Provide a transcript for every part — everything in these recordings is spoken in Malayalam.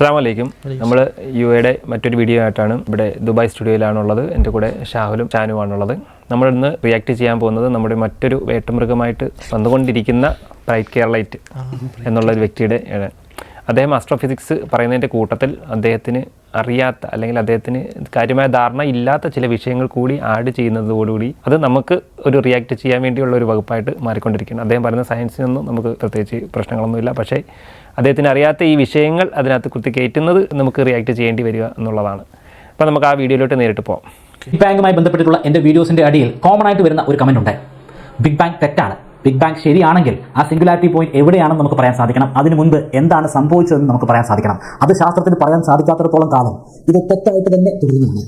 അസ്സാം വലൈക്കും നമ്മൾ യു എയുടെ മറ്റൊരു വീഡിയോ ആയിട്ടാണ് ഇവിടെ ദുബായ് സ്റ്റുഡിയോയിലാണുള്ളത്. എന്റെ കൂടെ ഷാഹുലും ഷാനുമാണുള്ളത് നമ്മൾ ഇന്ന് റിയാക്ട് ചെയ്യാൻ പോകുന്നത് നമ്മുടെ മറ്റൊരു വേട്ടമൃഗമായിട്ട് വന്നുകൊണ്ടിരിക്കുന്ന ബ്രൈറ്റ് കേരളൈറ്റ് എന്നുള്ള ഒരു വ്യക്തിയുടെ അദ്ദേഹം അദ്ദേഹം ആസ്ട്രോഫിസിക്സ് പറയുന്നതിന്റെ കൂട്ടത്തിൽ അദ്ദേഹത്തിന് അറിയാത്ത അല്ലെങ്കിൽ അദ്ദേഹത്തിന് കാര്യമായ ധാരണ ഇല്ലാത്ത ചില വിഷയങ്ങൾ കൂടി ആഡ് ചെയ്യുന്നതോടുകൂടി അത് നമുക്ക് ഒരു റിയാക്ട് ചെയ്യാൻ വേണ്ടിയുള്ള ഒരു വകുപ്പായിട്ട് മാറിക്കൊണ്ടിരിക്കുകയാണ്. അദ്ദേഹം പറയുന്ന സയൻസിനൊന്നും നമുക്ക് പ്രത്യേകിച്ച് പ്രശ്നങ്ങളൊന്നുമില്ല. പക്ഷേ അദ്ദേഹത്തിന് അറിയാത്ത ഈ വിഷയങ്ങൾ അതിനകത്ത് കുത്തി കയറ്റുന്നത് നമുക്ക് റിയാക്ട് ചെയ്യേണ്ടി വരിക എന്നുള്ളതാണ്. അപ്പോൾ നമുക്ക് ആ വീഡിയോയിലോട്ട് നേരിട്ട് പോകാം ബിഗ് ബാങ്കുമായി ബന്ധപ്പെട്ടിട്ടുള്ള എന്റെ വീഡിയോസിന്റെ അടിയിൽ കോമൺ ആയിട്ട് വരുന്ന ഒരു കമന്റ് ഉണ്ട്. ബിഗ് ബാങ്ക് തെറ്റാണ്. ബിഗ് ബാങ്ക് ശരിയാണെങ്കിൽ ആ സിംഗുലാരിറ്റി പോയിന്റ് എവിടെയാണെന്ന് നമുക്ക് പറയാൻ സാധിക്കണം. അതിനു മുൻപ് എന്താണ് സംഭവിച്ചതെന്ന് നമുക്ക് പറയാൻ സാധിക്കണം. അത് ശാസ്ത്രത്തിന് പറയാൻ സാധിക്കാത്തിടത്തോളം കാലം ഇത് തെറ്റായിട്ട് തന്നെ തുടരുന്നതാണ്.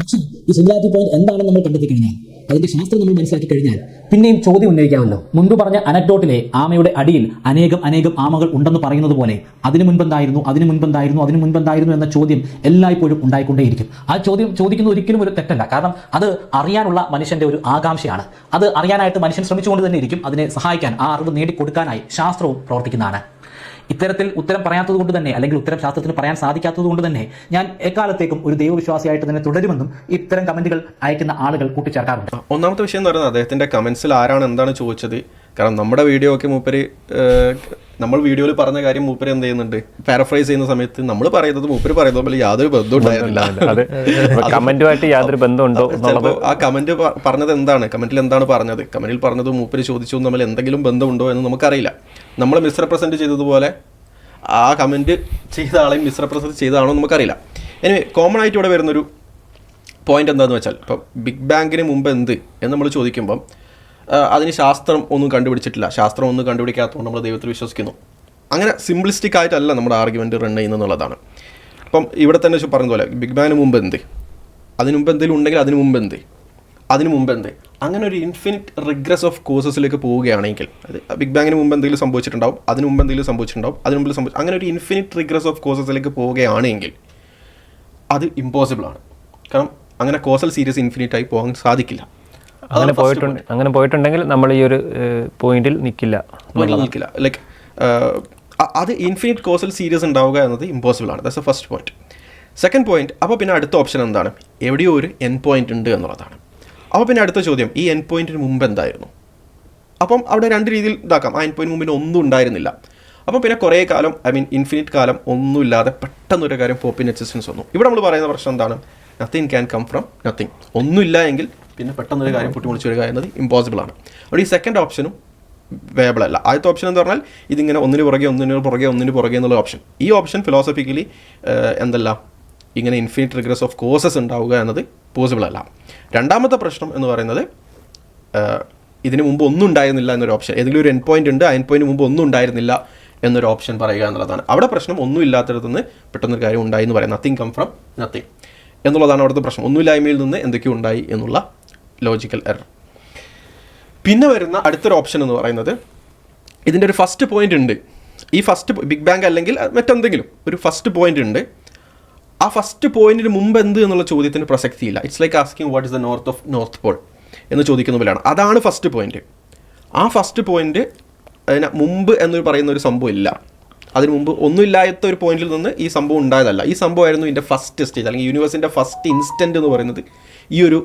പക്ഷേ ഈ സിംഗുലാരിറ്റി പോയിന്റ് എന്താണെന്ന് നമ്മൾ കണ്ടെത്തി കഴിഞ്ഞാൽ അതിന്റെ ശാസ്ത്രം നമ്മൾ മനസ്സിലാക്കി കഴിഞ്ഞാൽ പിന്നെയും ചോദ്യം ഉന്നയിക്കാമല്ലോ. മുൻപ് പറഞ്ഞ അനക്ടോട്ടിലെ ആമയുടെ അടിയിൽ അനേകം അനേകം ആമകൾ ഉണ്ടെന്ന് പറയുന്നത് പോലെ അതിനു മുൻപെന്തായിരുന്നു അതിനു മുൻപെന്തായിരുന്നു അതിനു മുൻപെന്തായിരുന്നു എന്ന ചോദ്യം എല്ലായ്പ്പോഴും ഉണ്ടായിക്കൊണ്ടേയിരിക്കും. ആ ചോദ്യം ചോദിക്കുന്നത് ഒരിക്കലും ഒരു തെറ്റല്ല. കാരണം അത് അറിയാനുള്ള മനുഷ്യന്റെ ഒരു ആകാംക്ഷയാണ്. അത് അറിയാനായിട്ട് മനുഷ്യൻ ശ്രമിച്ചുകൊണ്ട് തന്നെ ഇരിക്കും. അതിനെ സഹായിക്കാൻ ആ അറിവ് നേടിക്കൊടുക്കാനായി ശാസ്ത്രവും പ്രവർത്തിക്കുന്നതാണ്. ഇത്തരത്തിൽ ഉത്തരം പറയാത്തത് കൊണ്ട് തന്നെ അല്ലെങ്കിൽ ഉത്തരം ശാസ്ത്രത്തിന് പറയാൻ സാധിക്കാത്തത് കൊണ്ട് തന്നെ ഞാൻ എക്കാലത്തേക്കും ഒരു ദൈവവിശ്വാസിയായിട്ട് തന്നെ തുടരുമെന്നും ഇത്തരം കമന്റുകൾ അയക്കുന്ന ആളുകൾ കൂട്ടിച്ചേർക്കാറുണ്ട്. ഒന്നാമത്തെ വിഷയം എന്ന് പറയുന്നത് അദ്ദേഹത്തിന്റെ കമന്റ്സിൽ ആരാണ് എന്താണ് ചോദിച്ചത്? കാരണം നമ്മുടെ വീഡിയോ ഒക്കെ മൂപ്പര് നമ്മൾ വീഡിയോയിൽ പറഞ്ഞ കാര്യം മൂപ്പര് എന്ത് ചെയ്യുന്നുണ്ട്? പാരഫ്രൈസ് ചെയ്യുന്ന സമയത്ത് നമ്മൾ പറയുന്നത് മൂപ്പര് പറയുന്നത് പോലെ യാതൊരു ബന്ധവും ഉണ്ടായിരുന്നില്ല. യാതൊരു ബന്ധമുണ്ടോ ആ കമന്റ് പറഞ്ഞത് എന്താണ്? കമന്റിൽ എന്താണ് പറഞ്ഞത്? കമന്റിൽ പറഞ്ഞത് മൂപ്പര് ചോദിച്ചു തമ്മിൽ എന്തെങ്കിലും ബന്ധമുണ്ടോ എന്ന് നമുക്കറിയില്ല. നമ്മൾ മിസ്റെപ്രസെന്റ് ചെയ്തതുപോലെ ആ കമന്റ് ചെയ്ത ആളെയും മിസ്റെപ്രസെന്റ് ചെയ്തതാണോ എന്ന് നമുക്കറിയില്ല. ഇനി കോമൺ ആയിട്ട് ഇവിടെ വരുന്നൊരു പോയിന്റ് എന്താണെന്ന് വെച്ചാൽ ഇപ്പം ബിഗ് ബാങ്കിന് മുമ്പ് എന്ത് എന്ന് നമ്മൾ ചോദിക്കുമ്പം അതിന് ശാസ്ത്രം ഒന്നും കണ്ടുപിടിച്ചിട്ടില്ല. ശാസ്ത്രം ഒന്നും കണ്ടുപിടിക്കാത്തതുകൊണ്ട് നമ്മൾ ദൈവത്തിൽ വിശ്വസിക്കുന്നു. അങ്ങനെ സിംപ്ലിസ്റ്റിക് ആയിട്ടല്ല നമ്മുടെ ആർഗ്യുമെന്റ് റൺ ചെയ്യുന്നതെന്നുള്ളതാണ്. അപ്പം ഇവിടെ തന്നെ പറഞ്ഞ പോലെ ബിഗ് ബാന് മുമ്പ് എന്ത്? അതിനു മുമ്പ് എന്തെങ്കിലും ഉണ്ടെങ്കിൽ അതിനു മുമ്പ് എന്ത്? അതിനു മുമ്പ് എന്ത്? അങ്ങനെ ഒരു ഇൻഫിനിറ്റ് റിഗ്രസ് ഓഫ് കോഴ്സസിലേക്ക് പോവുകയാണെങ്കിൽ അത് ബിഗ് ബാങ്ങിന് മുമ്പ് എന്തെങ്കിലും സംഭവിച്ചിട്ടുണ്ടാവും അതിനു മുമ്പ് എന്തെങ്കിലും സംഭവിച്ചിട്ടുണ്ടാവും അതിനു മുമ്പ് സംഭവിച്ചു അങ്ങനെ ഒരു ഇൻഫിനിറ്റ് റിഗ്രസ് ഓഫ് കോഴ്സസിലേക്ക് പോവുകയാണെങ്കിൽ അത് ഇമ്പോസിബിളാണ് കാരണം അങ്ങനെ കോസൽ സീരീസ് ഇൻഫിനിറ്റ് ആയി പോകാൻ സാധിക്കില്ല. അങ്ങനെ പോയിട്ടുണ്ട് അങ്ങനെ പോയിട്ടുണ്ടെങ്കിൽ നമ്മൾ ഈ ഒരു പോയിന്റിൽ നിൽക്കില്ല. നിൽക്കില്ല ലൈക്ക് അത് ഇൻഫിനിറ്റ് കോസൽ സീരീസ് ഉണ്ടാവുക എന്നത് ഇമ്പോസിബിൾ ആണ്. That's a first point second point അപ്പോൾ പിന്നെ അടുത്ത ഓപ്ഷൻ എന്താണ്? എവിടെയോ ഒരു എൻ പോയിന്റ് ഉണ്ട് എന്നുള്ളതാണ്. അപ്പോൾ പിന്നെ അടുത്ത ചോദ്യം ഈ എൻ പോയിന്റിന് മുമ്പ് എന്തായിരുന്നു? അപ്പം അവിടെ രണ്ട് രീതിയിൽ ഇതാക്കാം. ആ എൻ പോയിന്റ് മുമ്പിൽ ഒന്നും ഉണ്ടായിരുന്നില്ല. അപ്പം പിന്നെ കുറേ കാലം ഐ മീൻ ഇൻഫിനിറ്റ് കാലം ഒന്നുമില്ലാതെ പെട്ടെന്നൊരു കാര്യം പോപ്പിൻ എക്സിസ്റ്റൻസ് വന്നു. ഇവിടെ നമ്മൾ പറയുന്ന പ്രശ്നം എന്താണ്? Nothing can come from nothing ഒന്നുമില്ല എങ്കിൽ പിന്നെ പെട്ടെന്ന് ഒരു കാര്യം പൊട്ടിമുളിച്ച് വരിക എന്നത് ഇമ്പോസിബിൾ ആണ്. അവിടെ ഈ സെക്കൻഡ് ഓപ്ഷനും വേബിൾ അല്ല. ആദ്യത്തെ ഓപ്ഷൻ എന്ന് പറഞ്ഞാൽ ഇതിങ്ങനെ ഒന്നിന് പുറകെ ഒന്നിന് പുറകെ ഒന്നിന് പുറകെ എന്നുള്ള ഓപ്ഷൻ ഈ ഓപ്ഷൻ ഫിലോസഫിക്കലി എന്തല്ല? ഇങ്ങനെ ഇൻഫിനിറ്റ് റിഗ്രസ് ഓഫ് കോഴ്സസ് ഉണ്ടാവുക എന്നത് പോസിബിൾ അല്ല. രണ്ടാമത്തെ പ്രശ്നം എന്ന് പറയുന്നത് ഇതിനു മുമ്പ് ഒന്നും ഉണ്ടായിരുന്നില്ല എന്നൊരു ഓപ്ഷൻ ഏതെങ്കിലും ഒരു എൻ പോയിന്റ് ഉണ്ട് ആ എൻ പോയിന്റ് മുമ്പ് ഒന്നും ഉണ്ടായിരുന്നില്ല എന്നൊരു ഓപ്ഷൻ പറയുക എന്നുള്ളതാണ്. അവിടെ പ്രശ്നം ഒന്നും ഇല്ലാത്തടത്ത് നിന്ന് പെട്ടെന്നൊരു കാര്യം ഉണ്ടായി എന്ന് പറയാം നത്തിങ് കം ഫ്രം നത്തിങ് എന്നുള്ളതാണ് അവിടുത്തെ പ്രശ്നം. ഒന്നുമില്ലായ്മയിൽ നിന്ന് എന്തൊക്കെയോ ഉണ്ടായി എന്നുള്ള ലോജിക്കൽ എറർ പിന്നെ വരുന്ന അടുത്തൊരു ഓപ്ഷൻ എന്ന് പറയുന്നത് ഇതിന്റെ ഒരു ഫസ്റ്റ് പോയിന്റ് ഉണ്ട്. ഈ ഫസ്റ്റ് ബിഗ് ബാങ്ക് അല്ലെങ്കിൽ മറ്റെന്തെങ്കിലും ഒരു ഫസ്റ്റ് പോയിന്റ് ഉണ്ട്. ആ ഫസ്റ്റ് പോയിന്റിന് മുമ്പ് എന്ത് എന്നുള്ള ചോദ്യത്തിന് പ്രസക്തിയില്ല it's like asking what is the north of north pole എന്ന് ചോദിക്കുന്ന പോലെയാണ് അതാണ് ഫസ്റ്റ് പോയിന്റ് ആ ഫസ്റ്റ് പോയിന്റ് അതിന് മുമ്പ് എന്ന് പറയുന്ന ഒരു സംഭവം ഇല്ല. അതിന് മുമ്പ് ഒന്നുമില്ലാത്ത ഒരു പോയിന്റിൽ നിന്ന് ഈ സംഭവം ഉണ്ടായതല്ല. ഈ സംഭവമായിരുന്നു ഇതിന്റെ ഫസ്റ്റ് സ്റ്റേജ് അല്ലെങ്കിൽ യൂണിവേഴ്സിന്റെ ഫസ്റ്റ് ഇൻസ്റ്റന്റ് എന്ന് പറയുന്നത് ഈ ഒരു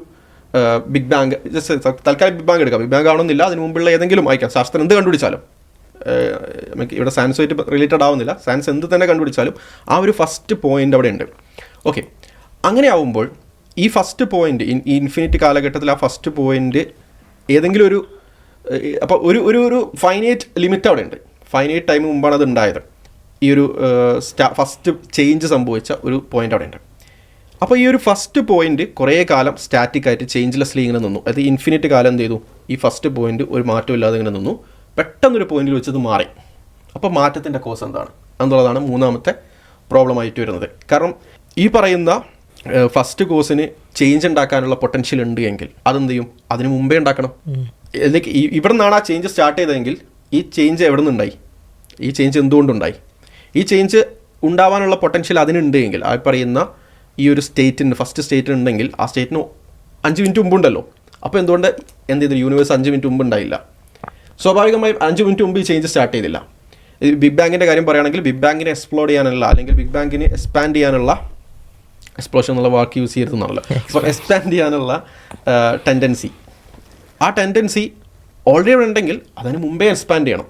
ബിഗ് ബാങ്ക് ജസ്റ്റ് തൽക്കാലം ബിഗ് ബാങ്ക് എടുക്കാം. ബിഗ് ബാങ്ക് ആവണമെന്നില്ല. അതിന് മുമ്പുള്ള ഏതെങ്കിലും അയക്കാം ശാസ്ത്രം എന്ത് കണ്ടുപിടിച്ചാലും. നമുക്ക് ഇവിടെ സയൻസുമായിട്ട് റിലേറ്റഡ് ആവുന്നില്ല. സയൻസ് എന്ത് തന്നെ കണ്ടുപിടിച്ചാലും ആ ഒരു ഫസ്റ്റ് പോയിന്റ് അവിടെ ഉണ്ട്. ഓക്കെ അങ്ങനെ ആവുമ്പോൾ ഈ ഫസ്റ്റ് പോയിന്റ് ഈ ഇൻഫിനിറ്റ് കാലഘട്ടത്തിൽ ആ ഫസ്റ്റ് പോയിന്റ് ഏതെങ്കിലും ഒരു അപ്പോൾ ഒരു ഒരു ഒരു ഫൈനൈറ്റ് ലിമിറ്റ് അവിടെ ഉണ്ട്. ഫൈനൈറ്റ് ടൈം മുമ്പാണ് അത് ഉണ്ടായത്. ഈ ഒരു സ്റ്റാ ഫസ്റ്റ് ചേഞ്ച് സംഭവിച്ച ഒരു പോയിന്റ് അവിടെ ഉണ്ട്. അപ്പോൾ ഈ ഒരു ഫസ്റ്റ് പോയിന്റ് കുറേ കാലം സ്റ്റാറ്റിക് ആയിട്ട് ചേഞ്ച്ലെസ്ലി ഇങ്ങനെ നിന്നു. അത് ഇൻഫിനിറ്റ് കാലം എന്ത് ചെയ്തു? ഈ ഫസ്റ്റ് പോയിന്റ് ഒരു മാറ്റം ഇല്ലാതെ ഇങ്ങനെ നിന്നു. പെട്ടെന്നൊരു പോയിന്റിൽ വെച്ചത് മാറി. അപ്പോൾ മാറ്റത്തിന്റെ കോസ് എന്താണ്? എന്നുള്ളതാണ് മൂന്നാമത്തെ പ്രോബ്ലം ആയിട്ട് വരുന്നത്. കാരണം ഈ പറയുന്ന ഫസ്റ്റ് കോഴ്സിന് ചേഞ്ച് ഉണ്ടാക്കാനുള്ള പൊട്ടൻഷ്യൽ ഉണ്ട് എങ്കിൽ അതെന്ത് ചെയ്യും? അതിന് മുമ്പേ ഉണ്ടാക്കണം. ലൈക്ക് ഇവിടെ നിന്നാണ് ആ ചേഞ്ച് സ്റ്റാർട്ട് ചെയ്തതെങ്കിൽ ഈ ചേഞ്ച് എവിടെ നിന്നുണ്ടായി ഈ ചേഞ്ച് എന്തുകൊണ്ടുണ്ടായി? ഈ ചേഞ്ച് ഉണ്ടാവാനുള്ള പൊട്ടൻഷ്യൽ അതിനുണ്ട് എങ്കിൽ ആ പറയുന്ന ഈ ഒരു സ്റ്റേറ്റിന് ഫസ്റ്റ് സ്റ്റേറ്റ് ഉണ്ടെങ്കിൽ ആ സ്റ്റേറ്റിന് അഞ്ച് മിനിറ്റ് മുമ്പുണ്ടല്ലോ. അപ്പോൾ എന്തുകൊണ്ട്? എന്ത് ചെയ്തു യൂണിവേഴ്സ് അഞ്ച് മിനിറ്റ് മുമ്പ് ഉണ്ടായില്ല. സ്വാഭാവികമായും അഞ്ച് മിനിറ്റ് മുമ്പ് ഈ ചേഞ്ച് സ്റ്റാർട്ട് ചെയ്തില്ല ബിഗ് ബാങ്കിന്റെ കാര്യം പറയുകയാണെങ്കിൽ ബിഗ് ബാങ്കിനെ എക്സ്പ്ലോർ ചെയ്യാനുള്ള അല്ലെങ്കിൽ ബിഗ് ബാങ്കിനെ എക്സ്പാൻഡ് ചെയ്യാനുള്ള എക്സ്പ്ലോഷൻ എന്നുള്ള വാക്ക് യൂസ് ചെയ്തിരുന്നാണല്ലോ അപ്പോൾ എക്സ്പാൻഡ് ചെയ്യാനുള്ള ടെൻഡൻസി ആ ടെൻഡൻസി ഓൾറെഡി ഉണ്ടെങ്കിൽ അതിന് മുമ്പേ എക്സ്പാൻഡ് ചെയ്യണം.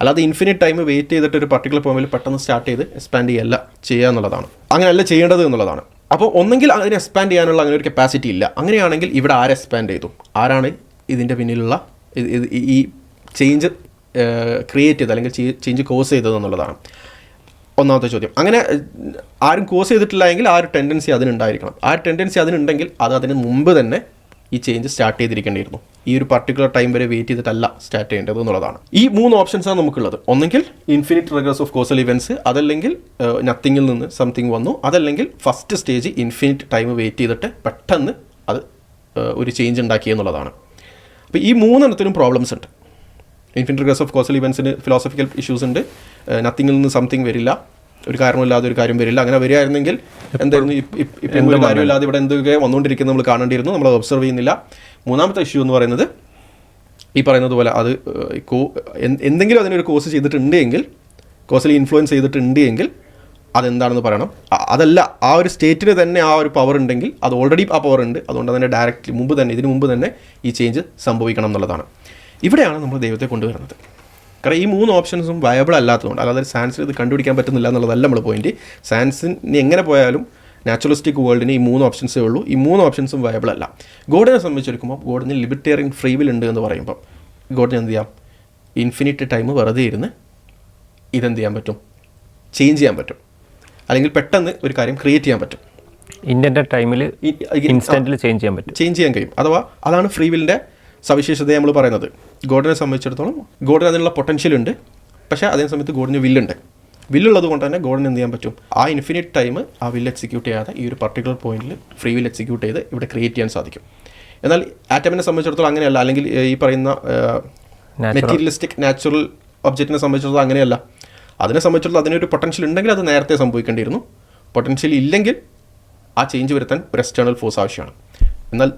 അല്ലാതെ ഇൻഫിനിറ്റ് ടൈം വെയിറ്റ് ചെയ്തിട്ട് ഒരു പർട്ടിക്കുലർ പോയിന്റിൽ പെട്ടെന്ന് സ്റ്റാർട്ട് ചെയ്ത് എക്സ്പാൻഡ് ചെയ്യല്ല ചെയ്യുക എന്നുള്ളതാണ്. അങ്ങനെയല്ല ചെയ്യേണ്ടത് എന്നുള്ളതാണ്. അപ്പോൾ ഒന്നെങ്കിൽ അതിനെ എക്സ്പാൻഡ് ചെയ്യാനുള്ള അങ്ങനെ ഒരു കപ്പാസിറ്റി ഇല്ല. അങ്ങനെയാണെങ്കിൽ ഇവിടെ ആരെ എക്സ്പാൻഡ് ചെയ്തു? ആരാണ് ഇതിന്റെ പിന്നിലുള്ള ഈ ചേഞ്ച് ക്രിയേറ്റ് ചെയ്ത് അല്ലെങ്കിൽ ചേഞ്ച് കോസ് ചെയ്തത് എന്നുള്ളതാണ്. ഒന്നാമത്തെ ചോദ്യം. അങ്ങനെ ആരും കോസ് ചെയ്തിട്ടില്ല എങ്കിൽ ആ ഒരു ടെൻഡൻസി അതിനുണ്ടായിരിക്കണം. ആ ടെൻഡൻസി അതിനുണ്ടെങ്കിൽ അത് അതിന് മുമ്പ് തന്നെ ഈ ചേഞ്ച് സ്റ്റാർട്ട് ചെയ്തിരിക്കേണ്ടിയിരുന്നു. ഈ ഒരു പർട്ടിക്കുലർ ടൈം വരെ വെയിറ്റ് ചെയ്തിട്ടല്ല സ്റ്റാർട്ട് ചെയ്യേണ്ടത് എന്നുള്ളതാണ്. ഈ മൂന്ന് ഓപ്ഷൻസ് ആണ് നമുക്കുള്ളത്. ഒന്നെങ്കിൽ infinite regress of causal events അതല്ലെങ്കിൽ നത്തിങ്ങിൽ നിന്ന് സംതിങ് വന്നു. അതല്ലെങ്കിൽ first stage infinite time wait ചെയ്തിട്ട് പെട്ടെന്ന് അത് ഒരു ചേഞ്ച് ഉണ്ടാക്കി എന്നുള്ളതാണ്. അപ്പോൾ ഈ മൂന്നെണ്ണത്തിനും പ്രോബ്ലംസ് ഉണ്ട്. ഇൻഫിനിറ്റ് റിഗ്രസ് ഓഫ് കോസൽ ഇവൻസിന് ഫിലോസഫിക്കൽ ഇഷ്യൂസ് ഉണ്ട്. നത്തിങ്ങിൽ നിന്ന് സംതിങ് വരില്ല. ഒരു കാരണമില്ലാതെ ഒരു കാര്യം വരില്ല. അങ്ങനെ വരികയായിരുന്നെങ്കിൽ എന്തായിരുന്നു? ഇപ്പ- ഒരു കാര്യമില്ലാതെ ഇവിടെ എന്തൊക്കെ വന്നുകൊണ്ടിരിക്കുന്നത് നമ്മൾ കാണേണ്ടിയിരുന്നു. നമ്മൾ ഒബ്സർവ് ചെയ്യുന്നില്ല. മൂന്നാമത്തെ ഇഷ്യൂ എന്ന് പറയുന്നത് ഈ പറയുന്നത് പോലെ അത് കോ എന്തെങ്കിലും അതിനൊരു കോഴ്സ് ചെയ്തിട്ടുണ്ട് എങ്കിൽ കോഴ്സിൽ ഇൻഫ്ലുവൻസ് ചെയ്തിട്ടുണ്ട് എങ്കിൽ അതെന്താണെന്ന് പറയണം. അതല്ല ആ ഒരു സ്റ്റേറ്റിന് തന്നെ ആ ഒരു പവർ ഉണ്ടെങ്കിൽ അത് ഓൾറെഡി ആ പവർ ഉണ്ട്. അതുകൊണ്ട് തന്നെ ഡയറക്റ്റ്ലി മുമ്പ് തന്നെ ഇതിന് മുമ്പ് തന്നെ ഈ ചേഞ്ച് സംഭവിക്കണം എന്നുള്ളതാണ്. ഇവിടെയാണ് നമ്മൾ ദൈവത്തെ കൊണ്ടുവരുന്നത്. കാരണം ഈ മൂന്ന് ഓപ്ഷൻസും വയബിൾ അല്ലാത്തതുകൊണ്ട് അല്ലാതെ സയൻസിന് ഇത് കണ്ടുപിടിക്കാൻ പറ്റുന്നില്ല എന്നുള്ളതല്ല നമ്മൾ പോയിന്റ് സയൻസിന് എങ്ങനെ പോയാലും നാച്ചുറലിസ്റ്റിക് വേൾഡിന് ഈ മൂന്ന് ഓപ്ഷൻസേ ഉള്ളൂ. ഈ മൂന്ന് ഓപ്ഷൻസും വയബിൾ അല്ല. ഗോഡിനെ സംബന്ധിച്ചെടുക്കുമ്പോൾ ഗോഡിന് ലിബിറ്റേറിയൻ ഫ്രീ വിൽ ഉണ്ട് എന്ന് പറയുമ്പോൾ ഗോഡിന് എന്ത് ചെയ്യാം? ഇൻഫിനിറ്റ് ടൈം വെറുതെ ഇരുന്ന് ഇതെന്ത് ചെയ്യാൻ പറ്റും? ചേഞ്ച് ചെയ്യാൻ പറ്റും. അല്ലെങ്കിൽ പെട്ടെന്ന് ഒരു കാര്യം ക്രിയേറ്റ് ചെയ്യാൻ പറ്റും. ഇന്ത്യന്റെ ടൈമിൽ ഇൻസ്റ്റന്റിൽ ചേഞ്ച് ചെയ്യാൻ പറ്റും. ചേഞ്ച് ചെയ്യാൻ കഴിയും. അഥവാ അതാണ് ഫ്രീ വില്ലിന്റെ സവിശേഷത നമ്മൾ പറയുന്നത്. ഗോഡിനെ സംബന്ധിച്ചിടത്തോളം ഗോഡിന് അതിനുള്ള പൊട്ടൻഷ്യൽ ഉണ്ട്. പക്ഷേ അതേ സമയത്ത് ഗോഡിന് വില്ലുണ്ട് വില്ലുള്ളത് കൊണ്ട് തന്നെ ഗോഡിന് എന്ത് ചെയ്യാൻ പറ്റും? ആ ഇൻഫിനിറ്റ് ടൈം ആ വില്ല് എക്സിക്യൂട്ട് ചെയ്യാതെ ഈ ഒരു പർട്ടിക്കുലർ പോയിന്റിൽ ഫ്രീ വില്ല് എക്സിക്യൂട്ട് ചെയ്ത് ഇവിടെ ക്രിയേറ്റ് ചെയ്യാൻ സാധിക്കും. എന്നാൽ ആറ്റമിനെ സംബന്ധിച്ചിടത്തോളം അങ്ങനെയല്ല. അല്ലെങ്കിൽ ഈ പറയുന്ന. മെറ്റീരിയലിസ്റ്റിക് നാച്ചുറൽ ഒബ്ജക്റ്റിനെ സംബന്ധിച്ചിടത്തോളം അങ്ങനെയല്ല. അതിനെ സംബന്ധിച്ചിടത്തോളം അതിനൊരു പൊട്ടൻഷ്യൽ ഉണ്ടെങ്കിൽ അത് നേരത്തെ സംഭവിക്കേണ്ടിയിരുന്നു. പൊട്ടൻഷ്യൽ ഇല്ലെങ്കിൽ ആ ചേഞ്ച് വരുത്താൻ ഒരു എക്സ്റ്റേണൽ ഫോഴ്സ് ആവശ്യമാണ്. എന്നാൽ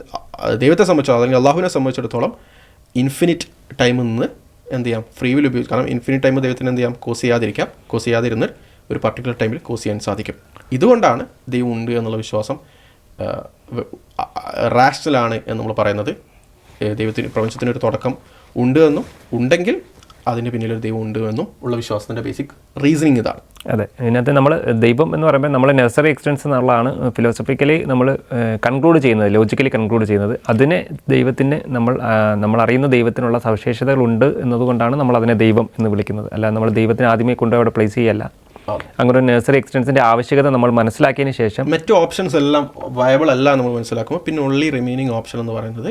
ദൈവത്തെ സംബന്ധിച്ചിടത്തോളം അല്ലെങ്കിൽ അള്ളാഹുവിനെ സംബന്ധിച്ചിടത്തോളം ഇൻഫിനിറ്റ് ടൈമിൽ നിന്ന് എന്ത് ചെയ്യാം? ഫ്രീ വിൽ ഉപയോഗിച്ച്. കാരണം ഇൻഫിനിറ്റ് ടൈം ദൈവത്തിന് എന്ത് ചെയ്യാം? കോസ് ചെയ്യാതിരിക്കാം. കോസ് ചെയ്യാതിരുന്ന് ഒരു പർട്ടിക്കുലർ ടൈമിൽ കോസ് ചെയ്യാൻ സാധിക്കും. ഇതുകൊണ്ടാണ് ദൈവം ഉണ്ട് എന്നുള്ള വിശ്വാസം റാഷണലാണ് എന്ന് നമ്മൾ പറയുന്നത്. ദൈവത്തിന് പ്രപഞ്ചത്തിനൊരു തുടക്കം ഉണ്ട് എന്നും ഉണ്ടെങ്കിൽ അതിന് പിന്നിൽ ഒരു ദൈവം ഉണ്ട് എന്നും ഉള്ള വിശ്വാസത്തിന്റെ ബേസിക് റീസണിങ് ഇതാണ്. അതെ. ഇതിനകത്ത് നമ്മൾ ദൈവം എന്ന് പറയുമ്പോൾ നമ്മൾ നെസറി എക്സ്റ്റൻസ് എന്നുള്ളതാണ് ഫിലോസഫിക്കലി നമ്മൾ കൺക്ലൂഡ് ചെയ്യുന്നത് ലോജിക്കലി കൺക്ലൂഡ് ചെയ്യുന്നത്. അതിനെ ദൈവത്തിന് നമ്മൾ നമ്മൾ അറിയുന്ന ദൈവത്തിനുള്ള സവിശേഷതകളുണ്ട് എന്നതുകൊണ്ടാണ് നമ്മൾ അതിനെ ദൈവം എന്ന് വിളിക്കുന്നത്. അല്ല നമ്മൾ ദൈവത്തിന് ആദ്യമേ കൊണ്ട് അവിടെ പ്ലേസ് ചെയ്യല്ല. അങ്ങനെ ഒരു നഴ്സറി എക്സ്റ്റൻസിന്റെ ആവശ്യകത നമ്മൾ മനസ്സിലാക്കിയതിന് ശേഷം മറ്റു ഓപ്ഷൻസ് എല്ലാം വയബിൾ അല്ല നമ്മൾ മനസ്സിലാക്കുമ്പോൾ പിന്നെ ഉള്ളി റിമൈനിങ് ഓപ്ഷൻ എന്ന് പറയുന്നത്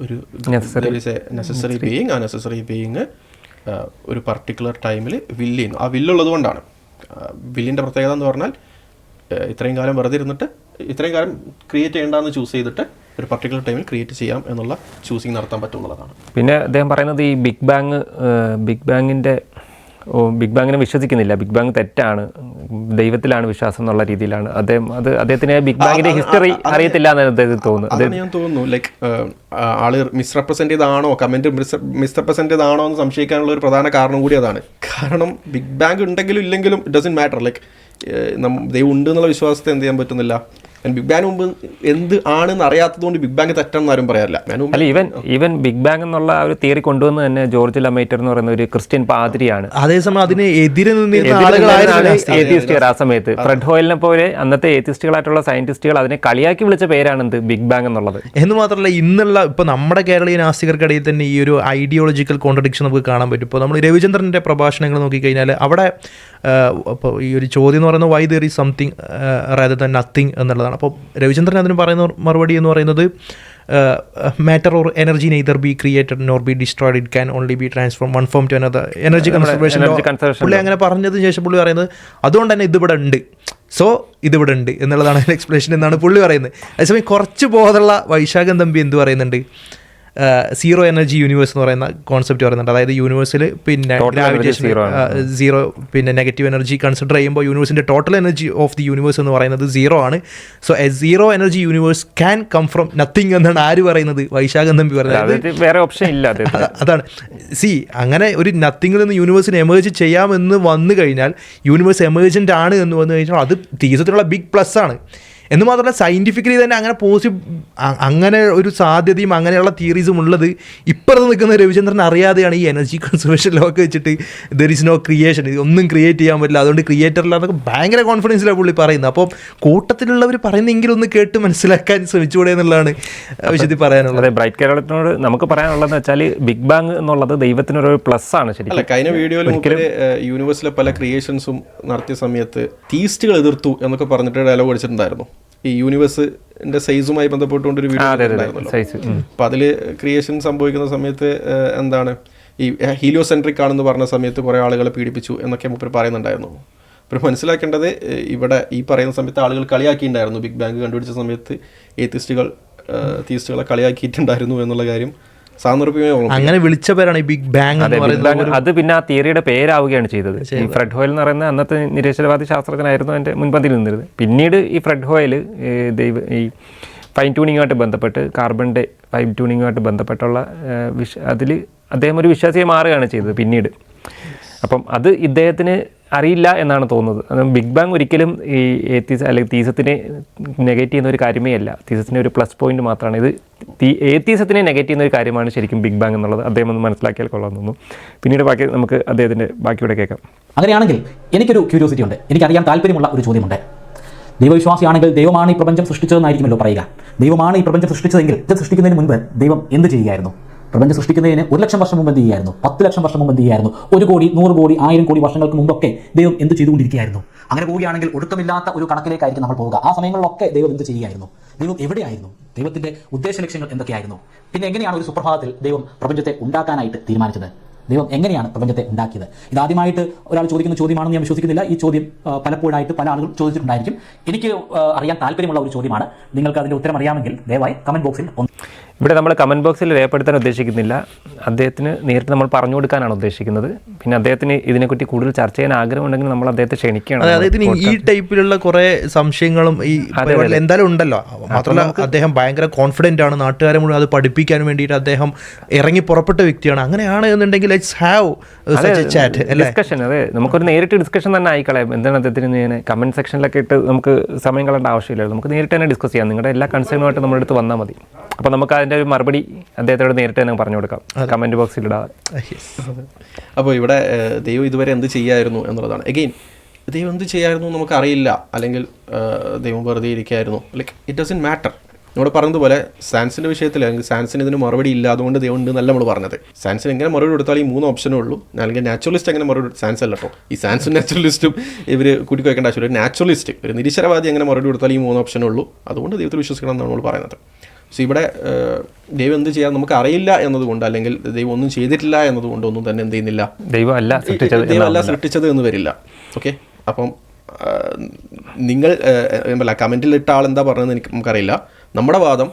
ഒരു നെസസറി ബീയിങ് ആ നെസസറി ബീയിങ് ഒരു പർട്ടിക്കുലർ ടൈമിൽ വില്ല് ചെയ്യുന്നു. ആ വില്ലുള്ളത് കൊണ്ടാണ്. വില്ലിന്റെ പ്രത്യേകത എന്ന് പറഞ്ഞാൽ ഇത്രയും കാലം വെറുതെ ഇരുന്നിട്ട് ഇത്രയും കാലം ക്രിയേറ്റ് ചെയ്യേണ്ടെന്ന് ചൂസ് ചെയ്തിട്ട് ഒരു പർട്ടിക്കുലർ ടൈമിൽ ക്രിയേറ്റ് ചെയ്യാം എന്നുള്ള ചൂസിങ് നടത്താൻ പറ്റുന്നുള്ളതാണ് പിന്നെ അദ്ദേഹം പറയുന്നത് ഈ ബിഗ് ബാങ് ബിഗ് ബാങ്ങിന്റെ ബിഗ് ബാങ്ങിനെ വിശ്വസിക്കുന്നില്ല. ബിഗ് ബാങ് തെറ്റാണ്. ദൈവത്തിലാണ് വിശ്വാസം എന്നുള്ള രീതിയിലാണ്. അദ്ദേഹം അത് അദ്ദേഹത്തിന് ബിഗ് ബാങ്ങിന്റെ ഹിസ്റ്ററി അറിയത്തില്ല എന്ന് അദ്ദേഹത്തിന് തോന്നുന്നു ഞാൻ തോന്നുന്നു ലൈക്ക് ആൾ മിസ്റെപ്രസെന്റ് ചെയ്താണോ? കമന്റ് മിസ്റെപ്രസെന്റ് ചെയ്താണോ എന്ന് സംശയിക്കാനുള്ള ഒരു പ്രധാന കാരണം കൂടി അതാണ്. കാരണം ബിഗ് ബാങ് ഉണ്ടെങ്കിലും ഇല്ലെങ്കിലും ഇറ്റ് ഡസൻ മാറ്റർ ലൈക്ക് ദൈവം ഉണ്ട് എന്നുള്ള വിശ്വാസത്തെ എന്ത് ചെയ്യാൻ പറ്റുന്നില്ല. ബിഗ് ബാങ് മുമ്പ് എന്ത് ആണെന്ന് അറിയാത്തതുകൊണ്ട് ബിഗ് ബാങ്ക് തെറ്റാണെന്ന് ആരും പറയാറില്ല. അല്ല ഈവൻ ഈവൻ ബിഗ് ബാങ് എന്നുള്ള ആ ഒരു തിയറി കൊണ്ടുവന്ന് തന്നെ ജോർജ് ലമേറ്റർ എന്ന് പറയുന്ന ഒരു ക്രിസ്ത്യൻ പാതിരിയാണ്. അതേസമയം അതിന് എതിരെ നിന്നിരുന്ന ആ സമയത്ത്. ഫ്രെഡ് ഹോയിലിനെ പോലെ അന്നത്തെ ഏത്തിസ്റ്റുകളായിട്ടുള്ള സയന്റിസ്റ്റുകൾ അതിനെ കളിയാക്കി വിളിച്ച പേരാണ് എന്ത് ബിഗ് ബാങ് എന്നുള്ളത്. എന്ന് മാത്രമല്ല ഇന്നുള്ള ഇപ്പൊ നമ്മുടെ കേരളീയ നാസ്തികർക്കിടയിൽ തന്നെ ഈ ഒരു ഐഡിയോളജിക്കൽ കോൺട്രഡിക്ഷൻ നമുക്ക് കാണാൻ പറ്റും. ഇപ്പോൾ നമ്മൾ രവിചന്ദ്രന്റെ പ്രഭാഷണങ്ങൾ നോക്കിക്കഴിഞ്ഞാൽ അവിടെ അപ്പോൾ ഈ ഒരു ചോദ്യം എന്ന് പറയുന്നത് why there is something rather than nothing എന്നുള്ളതാണ്. അപ്പോൾ രവിചന്ദ്രൻ അതിന് പറയുന്ന മറുപടി എന്ന് പറയുന്നത് matter or energy neither be created nor be destroyed it can only be transform one form to another energy conservation പുള്ളി അങ്ങനെ പറഞ്ഞതിന് ശേഷം പുള്ളി പറയുന്നത് അതുകൊണ്ട് തന്നെ ഇതിവിടെ ഉണ്ട്. സോ ഇതിവിടെ ഉണ്ട് എന്നുള്ളതാണ് എക്സ്പ്ലനേഷൻ എന്നാണ് പുള്ളി പറയുന്നത്. അതേസമയം കുറച്ച് ബോധമുള്ള വൈശാഖൻ തമ്പി എന്ത് പറയുന്നുണ്ട്? സീറോ എനർജി യൂണിവേഴ്സ് എന്ന് പറയുന്ന കോൺസെപ്റ്റ് പറയുന്നുണ്ട്. അതായത് യൂണിവേഴ്സിൽ പിന്നെ ഗ്രാവിറ്റേഷൻ. സീറോ പിന്നെ നെഗറ്റീവ് എനർജി കൺസിഡർ ചെയ്യുമ്പോൾ യൂണിവേഴ്സിന്റെ total energy of the universe എന്ന് പറയുന്നത് സീറോ ആണ്. So a zero energy universe can come from nothing എന്നാണ് ആര് പറയുന്നത്? വൈശാഖൻ തമ്പി പറയുന്നത്. വേറെ ഓപ്ഷൻ ഇല്ല അതാണ്. സി അങ്ങനെ ഒരു നത്തിങ്ങിൽ നിന്ന് യൂണിവേഴ്സിന് എമേജ് ചെയ്യാമെന്ന് വന്നു കഴിഞ്ഞാൽ യൂണിവേഴ്സ് എമേജന്റ് ആണ് എന്ന് വന്നു കഴിഞ്ഞാൽ അത് തീസത്തിലുള്ള ബിഗ് പ്ലസ് ആണ്. എന്ന് മാത്രമല്ല സയന്റിഫിക്കലി തന്നെ അങ്ങനെ പോസിബിൾ അങ്ങനെ ഒരു സാധ്യതയും അങ്ങനെയുള്ള തിയറീസും ഉള്ളത് ഇപ്പുറത്ത് നിൽക്കുന്ന രവിചന്ദ്രൻ അറിയാതെയാണ് ഈ എനർജി കൺസർവേഷൻ ലോ ഒക്കെ വെച്ചിട്ട് ദർ ഇസ് നോ ക്രിയേഷൻ ഒന്നും ക്രിയേറ്റ് ചെയ്യാൻ പറ്റില്ല. അതുകൊണ്ട് ക്രിയേറ്ററില്ല എന്നൊക്കെ ഭയങ്കര കോൺഫിഡൻസിലാണ് പുള്ളി പറയുന്നത്. അപ്പോൾ കൂട്ടത്തിലുള്ളവർ പറയുന്നെങ്കിലും ഒന്ന് കേട്ട് മനസ്സിലാക്കാൻ ശ്രമിച്ചുകൂടെ എന്നുള്ളതാണ് വിശദി പറയാനുള്ളത്. അതെ ബ്രൈറ്റ് കേരളത്തിനോട് നമുക്ക് പറയാനുള്ളതെന്ന് വെച്ചാൽ ബിഗ് ബാങ് എന്നുള്ളത് ദൈവത്തിനൊരു പ്ലസ് ആണ് ശരിക്കും. കഴിഞ്ഞ വീഡിയോയിൽ യൂണിവേഴ്സിലെ പല ക്രിയേഷൻസും നടത്തിയ സമയത്ത് തീസ്റ്റുകൾ എതിർത്തു എന്നൊക്കെ പറഞ്ഞിട്ട് ഡയലോഗ് അടിച്ചിട്ടുണ്ടായിരുന്നു. ഈ യൂണിവേഴ്സിന്റെ സൈസുമായി ബന്ധപ്പെട്ടുകൊണ്ട് ഒരു വീഡിയോ അപ്പൊ അതിൽ ഉണ്ടായിരുന്നല്ലോ. അതിൽ ക്രിയേഷൻ സംഭവിക്കുന്ന സമയത്ത് എന്താണ്? ഈ ഹീലിയോ സെൻട്രിക് ആണെന്ന് പറഞ്ഞ സമയത്ത് കുറെ ആളുകളെ പീഡിപ്പിച്ചു എന്നൊക്കെ മുപ്പർ പറയുന്നുണ്ടായിരുന്നു. അപ്പോൾ മനസ്സിലാക്കേണ്ടത് ഇവിടെ ഈ പറയുന്ന സമയത്ത് ആളുകൾ കളിയാക്കിയിട്ടുണ്ടായിരുന്നു. ബിഗ് ബാങ്ക് കണ്ടുപിടിച്ച സമയത്ത് ഏത്തിസ്റ്റുകൾ തീസ്റ്റുകളെ കളിയാക്കിയിട്ടുണ്ടായിരുന്നു എന്നുള്ള കാര്യം. അങ്ങനെ വിളിച്ച പേരാണ് ഈ ബിഗ് ബാങ് എന്ന് പറയുന്നത് അത് പിന്നെ ആ തിയറിയുടെ പേരാവുകയാണ് ചെയ്തത്. ഈ ഫ്രെഡ് ഹോയിൽ എന്ന് പറയുന്ന അന്നത്തെ നിരീശ്വരവാദി ശാസ്ത്രജ്ഞനായിരുന്നു എന്റെ മുൻപന്തിയിൽ നിന്നിരുന്നത്. പിന്നീട് ഈ ഫ്രെഡ് ഹോയിൽ ദൈവ ഈ ഫൈൻ ട്യൂണിങ്ങുമായിട്ട് ബന്ധപ്പെട്ട് കാർബണിന്റെ ഫൈൻ ട്യൂണിങ്ങുമായിട്ട് ബന്ധപ്പെട്ടുള്ള വിഷ അതിൽ അദ്ദേഹം ഒരു വിശ്വാസിയെ മാറുകയാണ് ചെയ്തത് പിന്നീട്. അപ്പം അത് ഇദ്ദേഹത്തിന് അറിയില്ല എന്നാണ് തോന്നുന്നത്. ബിഗ് ബാങ് ഒരിക്കലും ഈ ഏത്തീസ് അല്ലെങ്കിൽ തീസത്തിനെ നെഗറ്റ് ചെയ്യുന്ന ഒരു കാര്യമേ അല്ല. തീസത്തിന്റെ ഒരു പ്ലസ് പോയിന്റ് മാത്രമാണ്. ഇത് തീ- ഏത്തീസത്തിനെ നെഗറ്റ് ചെയ്യുന്ന ഒരു കാര്യമാണ് ശരിക്കും ബിഗ് ബാങ് എന്നുള്ളത്. അദ്ദേഹം ഒന്ന് മനസ്സിലാക്കിയാൽ കൊള്ളാൻ തോന്നുന്നു. പിന്നീട് ബാക്കി നമുക്ക് അദ്ദേഹത്തിന്റെ ബാക്കിയൂടെ കേൾക്കാം. അങ്ങനെയാണെങ്കിൽ എനിക്കൊരു ക്യൂരിയോസിറ്റി ഉണ്ട്. എനിക്കറിയാൻ താല്പര്യമുള്ള ഒരു ചോദ്യമുണ്ട്. ദൈവവിശ്വാസിയാണെങ്കിൽ ദൈവമാണ് ഈ പ്രപഞ്ചം സൃഷ്ടിച്ചതെന്നായിരിക്കുമല്ലോ പറയുക. ദൈവമാണ് ഈ പ്രപഞ്ചം സൃഷ്ടിച്ചതെങ്കിൽ ഇത് സൃഷ്ടിക്കുന്നതിന് മുൻപ് ദൈവം എന്ത് ചെയ്യുകയായിരുന്നു? പ്രപഞ്ചം സൃഷ്ടിക്കുന്നതിന് ഒരു ലക്ഷം വർഷം മുമ്പ് എന്ത് ചെയ്യായിരുന്നു? പത്ത് ലക്ഷം വർഷം മുമ്പ് എന്ത് ചെയ്യായിരുന്നു? ഒരു കോടി നൂറ് കോടി ആയിരം കോടി വർഷങ്ങൾക്ക് മുമ്പൊക്കെ ദൈവം എന്ത് ചെയ്തുകൊണ്ടിരിക്കുകയായിരുന്നു? അങ്ങനെ പോവുകയാണെങ്കിൽ ഒടുക്കമില്ലാത്ത ഒരു കണക്കിലേക്കായിരിക്കും നമ്മൾ പോവുക. ആ സമയങ്ങളിലൊക്കെ ദൈവം എന്ത് ചെയ്യുകയായിരുന്നു? ദൈവം എവിടെയായിരുന്നു? ദൈവത്തിന്റെ ഉദ്ദേശ ലക്ഷ്യങ്ങൾ എന്തൊക്കെയായിരുന്നു? പിന്നെ എങ്ങനെയാണ് ഒരു സുപ്രഭാതത്തിൽ ദൈവം പ്രപഞ്ചത്തെ ഉണ്ടാക്കാനായിട്ട് തീരുമാനിച്ചത്? ദൈവം എങ്ങനെയാണ് പ്രപഞ്ചത്തെ ഉണ്ടാക്കിയത്? ഇതാദ്യമായിട്ട് ഒരാൾ ചോദിക്കുന്ന ചോദ്യമാണെന്ന് ഞാൻ വിശ്വസിക്കുന്നില്ല. ഈ ചോദ്യം പലപ്പോഴായിട്ട് പല ആളുകൾ ചോദിച്ചിട്ടുണ്ടായിരിക്കും. എനിക്ക് അറിയാൻ താല്പര്യമുള്ള ഒരു ചോദ്യമാണ്. നിങ്ങൾക്ക് അതിന്റെ ഉത്തരം അറിയാമെങ്കിൽ ദയവായി കമന്റ് ബോക്സിൽ ഒന്ന് ഇവിടെ നമ്മൾ കമന്റ് ബോക്സിൽ രേഖപ്പെടുത്താൻ ഉദ്ദേശിക്കുന്നില്ല. അദ്ദേഹത്തിന് നേരിട്ട് നമ്മൾ പറഞ്ഞു കൊടുക്കാനാണ് ഉദ്ദേശിക്കുന്നത്. പിന്നെ അദ്ദേഹത്തിന് ഇതിനെപ്പറ്റി കൂടുതൽ ചർച്ച ചെയ്യാൻ ആഗ്രഹമുണ്ടെങ്കിൽ നമ്മൾ അദ്ദേഹത്തെ ക്ഷണിക്കുകയാണ്. അദ്ദേഹത്തിന് ഈ ടൈപ്പിലുള്ള കുറേ സംശയങ്ങളും ഈ എന്തായാലും ഉണ്ടല്ലോ. മാത്രമല്ല അദ്ദേഹം ഭയങ്കര കോൺഫിഡന്റ് ആണ്. നാട്ടുകാരെ മുഴുവൻ അത് പഠിപ്പിക്കാൻ വേണ്ടിയിട്ട് അദ്ദേഹം ഇറങ്ങി പുറപ്പെട്ട വ്യക്തിയാണ്. അങ്ങനെയാണ് എന്നുണ്ടെങ്കിൽ ലെറ്റ്സ് ഹാവ് ചാറ്റ് ഡിസ്കഷൻ അതെ. നമുക്കൊരു നേരിട്ട് ഡിസ്കഷൻ തന്നെ ആയിക്കളയാം. എന്താണ് അദ്ദേഹത്തിന് ഇങ്ങനെ കമന്റ് സെക്ഷനിലൊക്കെ ഇട്ട് നമുക്ക് സമയം കളേണ്ട ആവശ്യമില്ല നമുക്ക് നേരിട്ട് തന്നെ ഡിസ്കസ് ചെയ്യാം. നിങ്ങളുടെ എല്ലാ കൺസേണുമായിട്ട് നമ്മുടെ അടുത്ത് വന്നാൽ മതി. അപ്പോൾ നമുക്ക് അതിന്റെ ഒരു മറുപടി അദ്ദേഹത്തോട് നേരിട്ട് തന്നെ പറഞ്ഞു കൊടുക്കാം. കമന്റ് ബോക്സിൽ ഇടാതെ. അപ്പോൾ ഇവിടെ ദൈവം ഇതുവരെ എന്ത് ചെയ്യായിരുന്നു എന്നുള്ളതാണ്. എഗെയിൻ ദൈവം എന്ത് ചെയ്യായിരുന്നു നമുക്കറിയില്ല. അല്ലെങ്കിൽ ദൈവം വെറുതെ ഇരിക്കായിരുന്നു. ലൈക്ക് ഇറ്റ് ഡസൻ മാറ്റർ നമ്മൾ പറഞ്ഞതുപോലെ സയൻസിന്റെ വിഷയത്തിൽ അല്ലെങ്കിൽ സയൻസിന് ഇതിന് മറുപടി ഇല്ല. അതുകൊണ്ട് ദൈവം ഉണ്ട് എന്നല്ല നമ്മൾ പറഞ്ഞത്. സയൻസിന് എങ്ങനെ മറുപടി കൊടുത്താൽ ഈ മൂന്ന് ഓപ്ഷനേ ഉള്ളൂ. അല്ലെങ്കിൽ നാച്ചുറലിസ്റ്റ് എങ്ങനെ മറുപടി സയൻസ് അല്ല കേട്ടോ ഈ സാൻസും നാച്ചുറലിസ്റ്റും ഇവർ കൂട്ടി വയ്ക്കേണ്ട ആവശ്യമില്ല. ഒരു നാച്ചുറലിസ്റ്റ് ഒരു നിരീശ്വരവാദി എങ്ങനെ മറുപടി കൊടുത്താൽ ഈ മൂന്ന് ഓപ്ഷനേ ഉള്ളൂ. അതുകൊണ്ട് ദൈവത്തിൽ വിശ്വസിക്കണം എന്നാണ് നമ്മൾ പറയുന്നത്. സോ ഇവിടെ ദൈവം എന്ത് ചെയ്യാൻ നമുക്ക് അറിയില്ല എന്നതുകൊണ്ട് അല്ലെങ്കിൽ ദൈവം ഒന്നും ചെയ്തിട്ടില്ല എന്നതുകൊണ്ട് ഒന്നും തന്നെ എന്ത് ചെയ്യുന്നില്ല. ദൈവം അല്ല സൃഷ്ടിച്ചത് ദൈവമല്ല സൃഷ്ടിച്ചത് എന്ന് വരില്ല. ഓക്കെ അപ്പം നിങ്ങൾ അല്ല കമന്റിൽ ഇട്ട ആൾ എന്താ പറഞ്ഞതെന്ന് എനിക്ക് നമുക്കറിയില്ല. നമ്മുടെ വാദം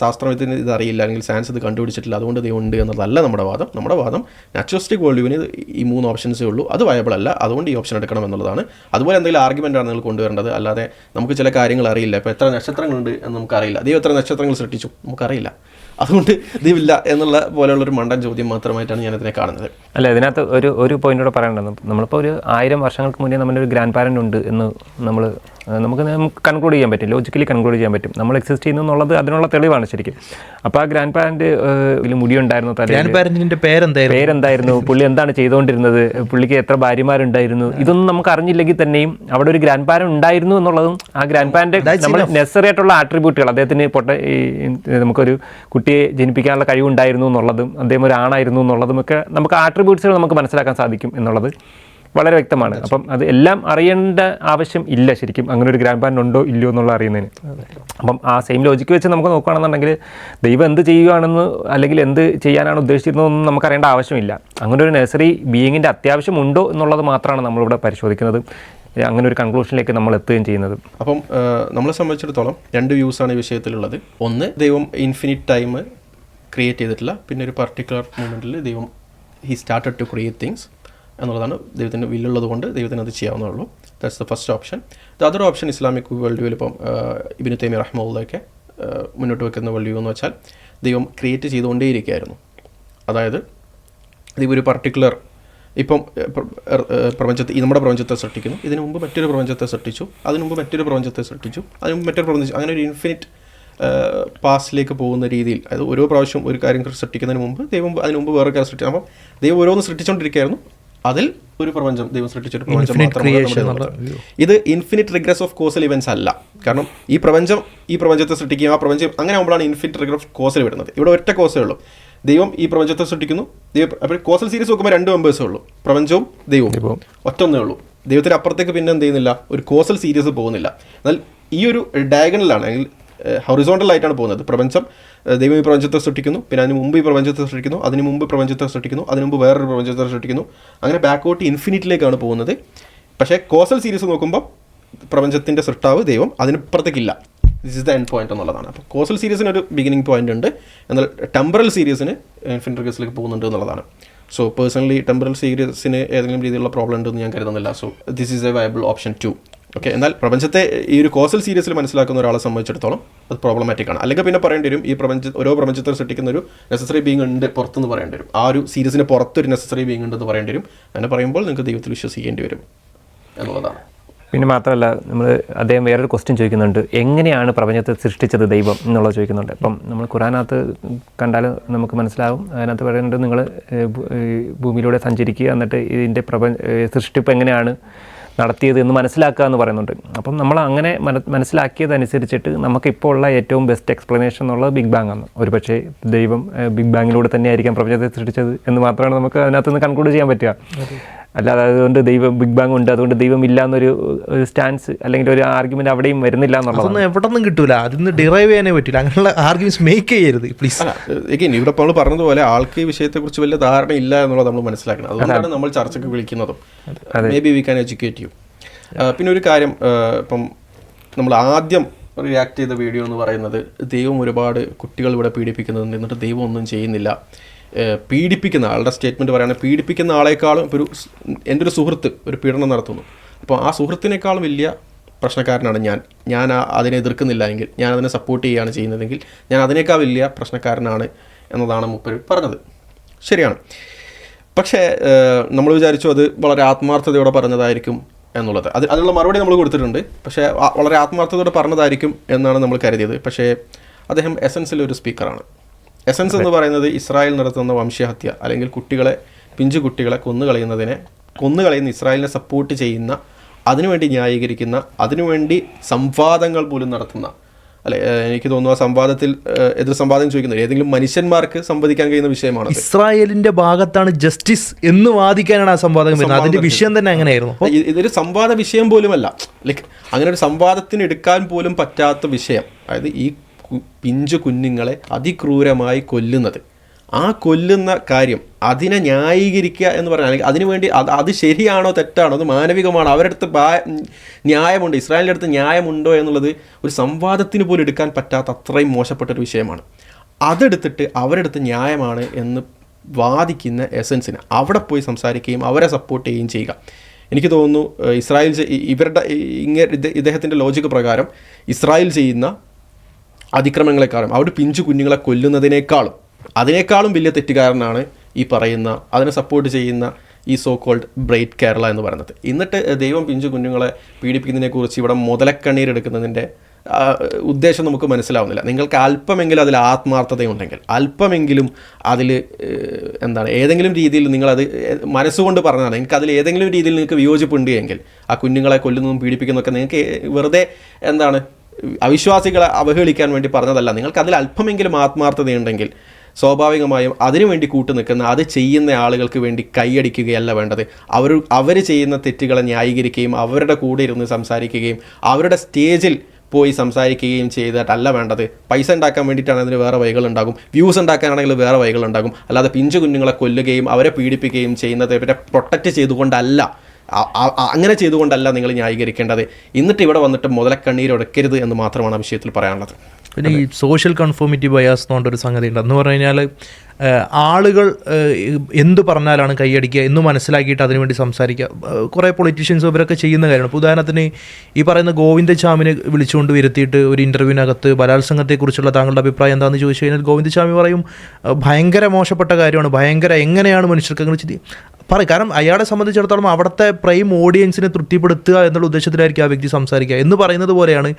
ശാസ്ത്രത്തിന് ഇത് അറിയില്ല അല്ലെങ്കിൽ സയൻസ് ഇത് കണ്ടുപിടിച്ചിട്ടില്ല അതുകൊണ്ട് ഇത് ഉണ്ട് എന്നതല്ല നമ്മുടെ വാദം. നമ്മുടെ വാദം നാച്ചുറലിസ്റ്റിക് വേൾഡ് വ്യൂവിന് ഈ മൂന്ന് ഓപ്ഷൻസേ ഉള്ളൂ. അത് വയബിൾ അല്ല അതുകൊണ്ട് ഈ ഓപ്ഷൻ എടുക്കണം എന്നുള്ളതാണ്. അതുപോലെ എന്തെങ്കിലും ആർഗ്യുമെന്റ് ആണ് നിങ്ങൾ കൊണ്ടുവരേണ്ടത്. അല്ലാതെ നമുക്ക് ചില കാര്യങ്ങൾ അറിയില്ല. ഇപ്പോൾ എത്ര നക്ഷത്രങ്ങളുണ്ട് എന്ന് നമുക്കറിയില്ല. ദൈവം എത്ര നക്ഷത്രങ്ങൾ സൃഷ്ടിച്ചു? നമുക്കറിയില്ല. അതുകൊണ്ട് ദൈവമില്ല എന്നുള്ള പോലെയുള്ള ഒരു മണ്ടൻ ചോദ്യം മാത്രമായിട്ടാണ് ഞാൻ ഇതിനെ കാണുന്നത്. അല്ല ഇതിനകത്ത് ഒരു ഒരു പോയിന്റ് കൂടെ പറയേണ്ടത് നമ്മളിപ്പോൾ ഒരു ആയിരം വർഷങ്ങൾക്ക് മുന്നേ നമ്മുടെ ഒരു ഗ്രാൻഡ് പാരന്റ് ഉണ്ട് എന്ന് നമ്മൾ നമുക്ക് നമുക്ക് കൺക്ലൂഡ് ചെയ്യാൻ പറ്റും. ലോജിക്കലി കൺക്ലൂഡ് ചെയ്യാൻ പറ്റും. നമ്മൾ എക്സിസ്റ്റ് ചെയ്യുന്നു എന്നുള്ളത് അതിനുള്ള തെളിവാണ് ശരിക്കും. അപ്പോൾ ആ ഗ്രാൻഡ് പാരന്റ് ഇതിൽ മുടിയുണ്ടായിരുന്നു തലയിൽ ഗ്രാൻഡ് പാരന്റിന്റെ പേരെന്തായിരുന്നു? പേരെന്തായിരുന്നു? പുള്ളി എന്താണ് ചെയ്തുകൊണ്ടിരുന്നത് പുള്ളിക്ക് എത്ര ഭാര്യമാരുണ്ടായിരുന്നു? ഇതൊന്നും നമുക്ക് അറിഞ്ഞില്ലെങ്കിൽ തന്നെയും അവിടെ ഒരു ഗ്രാൻഡ് പാരൻ ഉണ്ടായിരുന്നു എന്നുള്ളതും ആ ഗ്രാൻഡ് പാരന്റെ നമ്മൾ നെസറി ആയിട്ടുള്ള ആട്രിബ്യൂട്ടുകൾ അദ്ദേഹത്തിന് പൊട്ട ഈ നമുക്കൊരു കുട്ടിയെ ജനിപ്പിക്കാനുള്ള കഴിവുണ്ടായിരുന്നു എന്നുള്ളതും അദ്ദേഹം ഒരു ആണായിരുന്നു എന്നുള്ളതും ഒക്കെ നമുക്ക് ആട്രിബ്യൂട്ട്സുകൾ നമുക്ക് മനസ്സിലാക്കാൻ സാധിക്കും എന്നുള്ളത്. വളരെ വ്യക്തമാണ്. അപ്പം അത് എല്ലാം അറിയേണ്ട ആവശ്യം ഇല്ല ശരിക്കും. അങ്ങനെ ഒരു ഗ്രാൻഡ് പാൻ ഉണ്ടോ ഇല്ലയോ എന്നുള്ള അറിയുന്നതിന്. അപ്പം ആ സെയിം ലോജിക്ക് വെച്ച് നമുക്ക് നോക്കുകയാണെന്നുണ്ടെങ്കിൽ ദൈവം എന്ത് ചെയ്യുകയാണെന്ന് അല്ലെങ്കിൽ എന്ത് ചെയ്യാനാണ് ഉദ്ദേശിച്ചിരുന്നതെന്ന് നമുക്ക് അറിയേണ്ട ആവശ്യമില്ല. അങ്ങനെ ഒരു നഴ്സറി ബീയിങ്ങിന്റെ അത്യാവശ്യം ഉണ്ടോ എന്നുള്ളത് മാത്രമാണ് നമ്മളിവിടെ പരിശോധിക്കുന്നത്. അങ്ങനെ ഒരു കൺക്ലൂഷനിലേക്ക് നമ്മൾ എത്തുകയും ചെയ്യുന്നത്. അപ്പം നമ്മളെ സംബന്ധിച്ചിടത്തോളം രണ്ട് വ്യൂസ് ആണ് ഈ വിഷയത്തിലുള്ളത്. ഒന്ന് ദൈവം ഇൻഫിനിറ്റ് ടൈം ക്രിയേറ്റ് ചെയ്തിട്ടില്ല. പിന്നെ ഒരു പർട്ടിക്കുലർ മൂമെന്റിൽ ദൈവം he started to create things എന്നുള്ളതാണ് ദൈവത്തിന്റെ വില്ലുള്ളത് കൊണ്ട് ദൈവത്തിന് അത് ചെയ്യാവുന്നതുള്ളൂ. That's the first option the other option Islamic world വ്യൂവിൽ ഇപ്പം ഇബിന് തൈമി റഹ്മുള്ളയൊക്കെ മുന്നോട്ട് വെക്കുന്ന വേൾഡ് വ്യൂ എന്ന് വെച്ചാൽ ദൈവം ക്രിയേറ്റ് ചെയ്തുകൊണ്ടേയിരിക്കുകയായിരുന്നു. അതായത് ദൈവം ഒരു പർട്ടിക്കുലർ ഇപ്പം പ്രപഞ്ചത്തെ നമ്മുടെ പ്രപഞ്ചത്തെ സൃഷ്ടിക്കുന്നു. ഇതിനു മുമ്പ് മറ്റൊരു പ്രപഞ്ചത്തെ സൃഷ്ടിച്ചു. അതിനു മുമ്പ് മറ്റൊരു പ്രപഞ്ചത്തെ സൃഷ്ടിച്ചു. അതിനു മുമ്പ് മറ്റൊരു പ്രപഞ്ചം അങ്ങനെ ഒരു ഇൻഫിനിറ്റ് പാസ്റ്റിലേക്ക് പോകുന്ന രീതിയിൽ അതായത് ഓരോ പ്രാവശ്യം ഒരു കാര്യം സൃഷ്ടിക്കുന്നതിന് മുമ്പ് ദൈവം അതിന് മുമ്പ് വേറെ കാര്യം സൃഷ്ടിച്ചു അപ്പം ദൈവം ഓരോന്ന് സൃഷ്ടിച്ചുകൊണ്ടിരിക്കുകയായിരുന്നു അതിൽ ഒരു പ്രപഞ്ചം ദൈവം സൃഷ്ടിച്ച ഒരു പ്രപഞ്ചം മാത്രമാണ് ഇത് infinite regress of causal events അല്ല. കാരണം ഈ പ്രപഞ്ചം ഈ പ്രപഞ്ചത്തെ സൃഷ്ടിക്കുകയും ആ പ്രപഞ്ചം അങ്ങനെ ആകുമ്പോഴാണ് ഇൻഫിനിറ്റ് റിഗ്രസ് ഓഫ് കോസൽ വരുന്നത്. ഇവിടെ ഒറ്റ കോസേ ഉള്ളൂ. ദൈവം ഈ പ്രപഞ്ചത്തെ സൃഷ്ടിക്കുന്നു. ദൈവം അപ്പോൾ കോസൽ സീരീസ് നോക്കുമ്പോൾ രണ്ട് മെമ്പേഴ്സേ ഉള്ളൂ. പ്രപഞ്ചവും ദൈവവും. ഒറ്റൊന്നേ ഒറ്റ ഒന്നേ ഉള്ളൂ. ദൈവത്തിന് അപ്പുറത്തേക്ക് പിന്നെ എന്ത് ചെയ്യുന്നില്ല? ഒരു കോസൽ സീരീസ് പോകുന്നില്ല. എന്നാൽ ഈ ഒരു ഡയഗണലാണ് അല്ലെങ്കിൽ ഹൊറിസോണ്ടൽ ആയിട്ടാണ് പോകുന്നത്. പ്രപഞ്ചം ദൈവം ഈ പ്രപഞ്ചത്തെ സൃഷ്ടിക്കുന്നു പിന്നെ അതിന് മുമ്പ് ഈ പ്രപഞ്ചത്തെ സൃഷ്ടിക്കുന്നു അതിന് മുമ്പ് പ്രപഞ്ചത്തെ സൃഷ്ടിക്കുന്നു അതിന് മുമ്പ് വേറൊരു പ്രപഞ്ചത്തെ സൃഷ്ടിക്കുന്നു. അങ്ങനെ ബാക്കോട്ട് ഇൻഫിനിറ്റിലേക്കാണ് പോകുന്നത്. പക്ഷേ കോസൽ സീരീസ് നോക്കുമ്പോൾ പ്രപഞ്ചത്തിന്റെ സൃഷ്ടാവ് ദൈവം അതിനപ്പുറത്തേക്കില്ല this is the end point എന്നുള്ളതാണ്. അപ്പോൾ കോസൽ സീരീസിന് ഒരു ബിഗിനിങ് പോയിന്റ് ഉണ്ട്. എന്നാൽ ടെമ്പറൽ സീരീസിന് ഇൻഫിനിറ്റ് റിഗസിലേക്ക് പോകുന്നുണ്ട് എന്നുള്ളതാണ്. സോ പേഴ്സണലി ടെമ്പറൽ സീരീസിന് ഏതെങ്കിലും രീതിയിലുള്ള പ്രോബ്ലം ഉണ്ടെന്ന് ഞാൻ കരുതുന്നില്ല. So this is a viable option to okay എന്നാൽ പ്രപഞ്ചത്തെ ഈ ഒരു കോസൽ സീരീസിൽ മനസ്സിലാക്കുന്ന ഒരാളെ സംബന്ധിച്ചിടത്തോളം അത് പ്രോബ്ലമാറ്റിക് ആണ്. അല്ലെങ്കിൽ പിന്നെ പറയേണ്ടി വരും ഈ പ്രപഞ്ച ഓരോ പ്രപഞ്ചത്തെ സൃഷ്ടിക്കുന്ന ഒരു നെസസറി ബീങ് ഉണ്ട് പുറത്തുനിന്ന് പറയേണ്ടി വരും. ആ ഒരു സീരീസിന് പുറത്തൊരു നെസസറി ബീങ് ഉണ്ടെന്ന് പറയേണ്ടി വരും. അങ്ങനെ പറയുമ്പോൾ നിങ്ങൾക്ക് ദൈവത്തിൽ വിശ്വസിക്കേണ്ടി വരും എന്നുള്ളതാണ്. പിന്നെ മാത്രമല്ല നമ്മൾ അദ്ദേഹം വേറൊരു ക്വസ്റ്റ്യൻ ചോദിക്കുന്നുണ്ട്. എങ്ങനെയാണ് പ്രപഞ്ചത്തെ സൃഷ്ടിച്ചത് ദൈവം എന്നുള്ളത് ചോദിക്കുന്നുണ്ട്. അപ്പം നമ്മൾ ഖുറാനകത്ത് കണ്ടാൽ നമുക്ക് മനസ്സിലാവും. അതിനകത്ത് പറയുന്നുണ്ട് നിങ്ങൾ ഭൂമിയിലൂടെ സഞ്ചരിക്കുക എന്നിട്ട് ഇതിന്റെ പ്രപഞ്ച സൃഷ്ടിപ്പ് എങ്ങനെയാണ് നടത്തിയത് എന്ന് മനസ്സിലാക്കുക എന്ന് പറയുന്നുണ്ട്. അപ്പം നമ്മൾ അങ്ങനെ മന മനസ്സിലാക്കിയതനുസരിച്ചിട്ട് നമുക്കിപ്പോൾ ഉള്ള ഏറ്റവും ബെസ്റ്റ് എക്സ്പ്ലനേഷൻ എന്നുള്ളത് ബിഗ് ബാങ് ആണ്. ഒരു പക്ഷേ ദൈവം ബിഗ് ബാങ്ങിലൂടെ തന്നെയായിരിക്കാം പ്രപഞ്ചത്തെ സൃഷ്ടിച്ചത് എന്ന് മാത്രമാണ് നമുക്ക് അതിനകത്ത് നിന്ന് കൺക്ലൂഡ് ചെയ്യാൻ പറ്റുക. അല്ലാതെ അതുകൊണ്ട് ദൈവം ബിഗ് ബാങ് ഉണ്ട്. അതുകൊണ്ട് ദൈവം ഇല്ല എന്നൊരു സ്റ്റാൻസ് അല്ലെങ്കിൽ ഒരു ആർഗ്യുമെന്റ് അവിടെയും വരുന്നില്ല എന്നുള്ളത് അതൊന്നും എവിടെ നിന്നും കിട്ടൂല. അതിന്ന് ഡിറൈവ് ചെയ്യാനേ പറ്റില്ല അങ്ങനെയുള്ള ആർഗ്യുമെന്റ്സ് മേക്ക് ചെയ്യരുത് പ്ലീസ് ഇവിടെ നമ്മൾ പറഞ്ഞതുപോലെ ആൾക്ക് ഈ വിഷയത്തെക്കുറിച്ച് വലിയ ധാരണ ഇല്ല എന്നുള്ളത് നമ്മൾ മനസ്സിലാക്കണം. അതുകൊണ്ടാണ് നമ്മൾ ചർച്ചയ്ക്ക് വിളിക്കുന്നതും. Maybe we can educate you പിന്നെ ഒരു കാര്യം ഇപ്പം നമ്മൾ ആദ്യം റിയാക്ട് ചെയ്ത വീഡിയോ എന്ന് പറയുന്നത് ദൈവം ഒരുപാട് കുട്ടികൾ ഇവിടെ പീഡിപ്പിക്കുന്നുണ്ട് എന്നിട്ട് ദൈവം ഒന്നും ചെയ്യുന്നില്ല. പീഡിപ്പിക്കുന്ന ആളുടെ സ്റ്റേറ്റ്മെന്റ് പറയുകയാണെങ്കിൽ പീഡിപ്പിക്കുന്ന ആളേക്കാളും ഒരു എന്റെ ഒരു സുഹൃത്ത് ഒരു പീഡനം നടത്തുന്നു. അപ്പോൾ ആ സുഹൃത്തിനേക്കാളും വലിയ പ്രശ്നക്കാരനാണ് ഞാൻ. ഞാൻ അതിനെ എതിർക്കുന്നില്ല എങ്കിൽ ഞാൻ അതിനെ സപ്പോർട്ട് ചെയ്യുകയാണ് ചെയ്യുന്നതെങ്കിൽ ഞാൻ അതിനേക്കാൾ വലിയ പ്രശ്നക്കാരനാണ് എന്നതാണ് മുപ്പര് പറഞ്ഞത്. ശരിയാണ്. പക്ഷേ നമ്മൾ വിചാരിച്ചു അത് വളരെ ആത്മാർത്ഥതയോടെ പറഞ്ഞതായിരിക്കും എന്നുള്ളത്. അത് അതിനുള്ള മറുപടി നമ്മൾ കൊടുത്തിട്ടുണ്ട്. പക്ഷേ വളരെ ആത്മാർത്ഥതയോടെ പറഞ്ഞതായിരിക്കും എന്നാണ് നമ്മൾ കരുതിയത്. പക്ഷേ അദ്ദേഹം എസൻസിൽ ഒരു സ്പീക്കറാണ് എസൻസ് എന്ന് പറയുന്നത് ഇസ്രായേൽ നടത്തുന്ന വംശഹത്യ അല്ലെങ്കിൽ കുട്ടികളെ പിഞ്ചു കുട്ടികളെ കൊന്നുകളയുന്നതിനെ കൊന്നുകളയുന്ന ഇസ്രായേലിനെ സപ്പോർട്ട് ചെയ്യുന്ന അതിനുവേണ്ടി ന്യായീകരിക്കുന്ന അതിനുവേണ്ടി സംവാദങ്ങൾ പോലും നടത്തുന്ന അല്ലെ എനിക്ക് തോന്നുന്നു ആ സംവാദത്തിൽ എതിർ സംവാദം ചോദിക്കുന്നത് ഏതെങ്കിലും മനുഷ്യന്മാർക്ക് സംവദിക്കാൻ കഴിയുന്ന വിഷയമാണ് ഇസ്രായേലിന്റെ ഭാഗത്താണ് ജസ്റ്റിസ് എന്ന് വാദിക്കാനാണ് ആ സംവാദം വരുന്നത്. അതിന്റെ വിഷയം തന്നെ അങ്ങനെയായിരുന്നു. ഇതൊരു സംവാദ വിഷയം പോലുമല്ല. ലൈക്ക് അങ്ങനെ ഒരു സംവാദത്തിന് എടുക്കാൻ പോലും പറ്റാത്ത വിഷയം. അതായത് ഈ പിഞ്ചു കുഞ്ഞുങ്ങളെ അതിക്രൂരമായി കൊല്ലുന്നത്. ആ കൊല്ലുന്ന കാര്യം അതിനെ ന്യായീകരിക്കുക എന്ന് പറഞ്ഞാൽ അല്ലെങ്കിൽ അതിനുവേണ്ടി അത് അത് ശരിയാണോ തെറ്റാണോ അത് മാനവികമാണോ അവരുടെ അടുത്ത് ബാ- ന്യായമുണ്ട്? ഇസ്രായേലിന്റെ അടുത്ത് ന്യായമുണ്ടോ എന്നുള്ളത് ഒരു സംവാദത്തിന് പോലും എടുക്കാൻ പറ്റാത്ത അത്രയും മോശപ്പെട്ട ഒരു വിഷയമാണ്. അതെടുത്തിട്ട് അവരുടെ അടുത്ത് ന്യായമാണ് എന്ന് വാദിക്കുന്ന എസൻസിന് അവിടെ പോയി സംസാരിക്കുകയും അവരെ സപ്പോർട്ട് ചെയ്യുകയും ചെയ്യുക. എനിക്ക് തോന്നുന്നു ഇസ്രായേൽ ഇവരുടെ ഇങ്ങനെ ഇദ്ദേഹത്തിന്റെ ലോജിക്ക് പ്രകാരം ഇസ്രായേൽ ചെയ്യുന്ന അതിക്രമങ്ങളെക്കാളും അവിടെ പിഞ്ചു കുഞ്ഞുങ്ങളെ കൊല്ലുന്നതിനേക്കാളും അതിനേക്കാളും വലിയ തെറ്റുകാരനാണ് ഈ പറയുന്ന അതിനെ സപ്പോർട്ട് ചെയ്യുന്ന ഈ സോ കോൾഡ് ബ്രൈറ്റ് കേരള എന്ന് പറയുന്നത്. എന്നിട്ട് ദൈവം പിഞ്ചു കുഞ്ഞുങ്ങളെ പീഡിപ്പിക്കുന്നതിനെക്കുറിച്ച് ഇവിടെ മുതലക്കണ്ണീരെടുക്കുന്നതിന്റെ ഉദ്ദേശം നമുക്ക് മനസ്സിലാവുന്നില്ല. നിങ്ങൾക്ക് അല്പമെങ്കിലും അതിൽ ആത്മാർത്ഥതയുണ്ടെങ്കിൽ അല്പമെങ്കിലും അതിൽ എന്താണ് ഏതെങ്കിലും രീതിയിൽ നിങ്ങളത് മനസ്സുകൊണ്ട് പറഞ്ഞതാണ് നിങ്ങൾക്ക് അതിൽ ഏതെങ്കിലും രീതിയിൽ നിങ്ങൾക്ക് വിയോജിപ്പുണ്ട് എങ്കിൽ ആ കുഞ്ഞുങ്ങളെ കൊല്ലുന്നതും പീഡിപ്പിക്കുന്നതൊക്കെ നിങ്ങൾക്ക് വെറുതെ എന്താണ് അവിശ്വാസികളെ അവഹേളിക്കാൻ വേണ്ടി പറഞ്ഞതല്ല. നിങ്ങൾക്ക് അതിൽ അല്പമെങ്കിലും ആത്മാർത്ഥതയുണ്ടെങ്കിൽ സ്വാഭാവികമായും അതിനുവേണ്ടി കൂട്ടു നിൽക്കുന്ന അത് ചെയ്യുന്ന ആളുകൾക്ക് വേണ്ടി കൈയടിക്കുകയല്ല വേണ്ടത്. അവർ അവർ ചെയ്യുന്ന തെറ്റുകളെ ന്യായീകരിക്കുകയും അവരുടെ കൂടെ ഇരുന്ന് സംസാരിക്കുകയും അവരുടെ സ്റ്റേജിൽ പോയി സംസാരിക്കുകയും ചെയ്തിട്ടല്ല വേണ്ടത്. പൈസ ഉണ്ടാക്കാൻ വേണ്ടിയിട്ടാണ് അതിന് വേറെ വഴികളുണ്ടാകും. വ്യൂസ് ഉണ്ടാക്കാനാണെങ്കിൽ വേറെ വഴികളുണ്ടാകും. അല്ലാതെ പിഞ്ചു കുഞ്ഞുങ്ങളെ കൊല്ലുകയും അവരെ പീഡിപ്പിക്കുകയും ചെയ്യുന്നത് ഇവരെ പ്രൊട്ടക്റ്റ് ചെയ്തുകൊണ്ടല്ല. അങ്ങനെ ചെയ്തുകൊണ്ടല്ല നിങ്ങൾ ന്യായീകരിക്കേണ്ടത്. എന്നിട്ട് ഇവിടെ വന്നിട്ട് മുതലക്കണ്ണീരൊടുക്കരുത് എന്ന് മാത്രമാണ് ആ വിഷയത്തിൽ പറയാനുള്ളത്. പിന്നെ ഈ സോഷ്യൽ കൺഫോമിറ്റി ബയാസ് എന്ന് പറഞ്ഞൊരു സംഗതി ഉണ്ട്. എന്ന് പറഞ്ഞു കഴിഞ്ഞാൽ ആളുകൾ എന്തു പറഞ്ഞാലാണ് കൈയടിക്കുക എന്ന് മനസ്സിലാക്കിയിട്ട് അതിനുവേണ്ടി സംസാരിക്കുക. കുറേ പൊളിറ്റീഷ്യൻസ് ഇവരൊക്കെ ചെയ്യുന്ന കാര്യമാണ്. ഇപ്പോൾ ഉദാഹരണത്തിന് ഈ പറയുന്ന ഗോവിന്ദചാമിനെ വിളിച്ചുകൊണ്ട് വരുത്തിയിട്ട് ഒരു ഇന്റർവ്യൂവിനകത്ത് ബലാത്സംഗത്തെക്കുറിച്ചുള്ള താങ്കളുടെ അഭിപ്രായം എന്താണെന്ന് ചോദിച്ചു കഴിഞ്ഞാൽ ഗോവിന്ദചാമി പറയും ഭയങ്കര മോശപ്പെട്ട കാര്യമാണ്. ഭയങ്കര എങ്ങനെയാണ് മനുഷ്യർക്ക് അങ്ങനെ ചെയ്ത് പറയും. കാരണം അയാളെ സംബന്ധിച്ചിടത്തോളം അവിടുത്തെ പ്രൈം ഓഡിയൻസിനെ തൃപ്തിപ്പെടുത്തുക എന്നുള്ള ഉദ്ദേശത്തിലായിരിക്കും ആ വ്യക്തി സംസാരിക്കുക. എന്ന് പറയുന്നത് പോലെയാണ്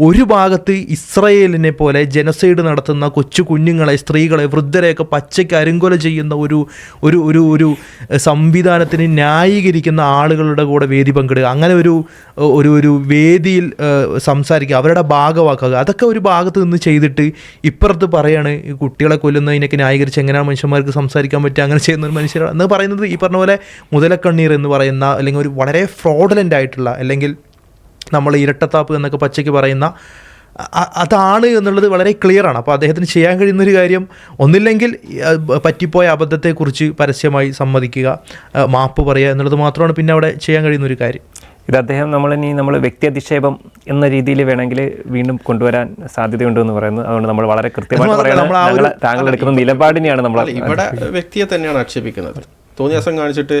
ഒരു ഭാഗത്ത് ഇസ്രയേലിനെ പോലെ ജനസൈഡ് നടത്തുന്ന കൊച്ചു കുഞ്ഞുങ്ങളെ സ്ത്രീകളെ വൃദ്ധരെയൊക്കെ പച്ചയ്ക്ക് അരുങ്കൊല ചെയ്യുന്ന ഒരു ഒരു ഒരു ഒരു സംവിധാനത്തിന് ന്യായീകരിക്കുന്ന ആളുകളുടെ കൂടെ വേദി പങ്കിടുക. അങ്ങനെ ഒരു ഒരു ഒരു വേദിയിൽ സംസാരിക്കുക അവരുടെ ഭാഗമാക്കുക അതൊക്കെ ഒരു ഭാഗത്ത് നിന്ന് ചെയ്തിട്ട് ഇപ്പുറത്ത് പറയാണ് കുട്ടികളെ കൊല്ലുന്നതിനൊക്കെ ന്യായീകരിച്ച് എങ്ങനെയാണ് മനുഷ്യന്മാർക്ക് സംസാരിക്കാൻ പറ്റുക? അങ്ങനെ ചെയ്യുന്ന ഒരു മനുഷ്യരാണ്. എന്ന് പറയുന്നത് ഈ പറഞ്ഞ പോലെ മുതലക്കണ്ണീർ എന്ന് പറയുന്ന അല്ലെങ്കിൽ ഒരു വളരെ ഫ്രോഡലന്റ് ആയിട്ടുള്ള അല്ലെങ്കിൽ നമ്മൾ ഇരട്ടത്താപ്പ് എന്നൊക്കെ പച്ചയ്ക്ക് പറയുന്ന അതാണ് എന്നുള്ളത് വളരെ ക്ലിയറാണ് അപ്പോൾ അദ്ദേഹത്തിന് ചെയ്യാൻ കഴിയുന്നൊരു കാര്യം ഒന്നില്ലെങ്കിൽ പറ്റിപ്പോയ അബദ്ധത്തെക്കുറിച്ച് പരസ്യമായി സമ്മതിക്കുക മാപ്പ് പറയുക എന്നുള്ളത് മാത്രമാണ് പിന്നെ അവിടെ ചെയ്യാൻ കഴിയുന്ന ഒരു കാര്യം. ഇത് അദ്ദേഹം നമ്മളിനി നമ്മൾ വ്യക്തി അധിക്ഷേപം എന്ന രീതിയിൽ വേണമെങ്കിൽ വീണ്ടും കൊണ്ടുവരാൻ സാധ്യതയുണ്ട് എന്ന് പറയുന്നത് അതുകൊണ്ട് നമ്മൾ വളരെ കൃത്യമായിട്ട് പറയുന്നത് താങ്കൾ എടുക്കുന്ന നിലപാടിനെയാണ് നമ്മൾ ഇവിടെ വ്യക്തിയെ തന്നെയാണ് ആക്ഷേപിക്കുന്നത്. തോന്നിയാസം കാണിച്ചിട്ട്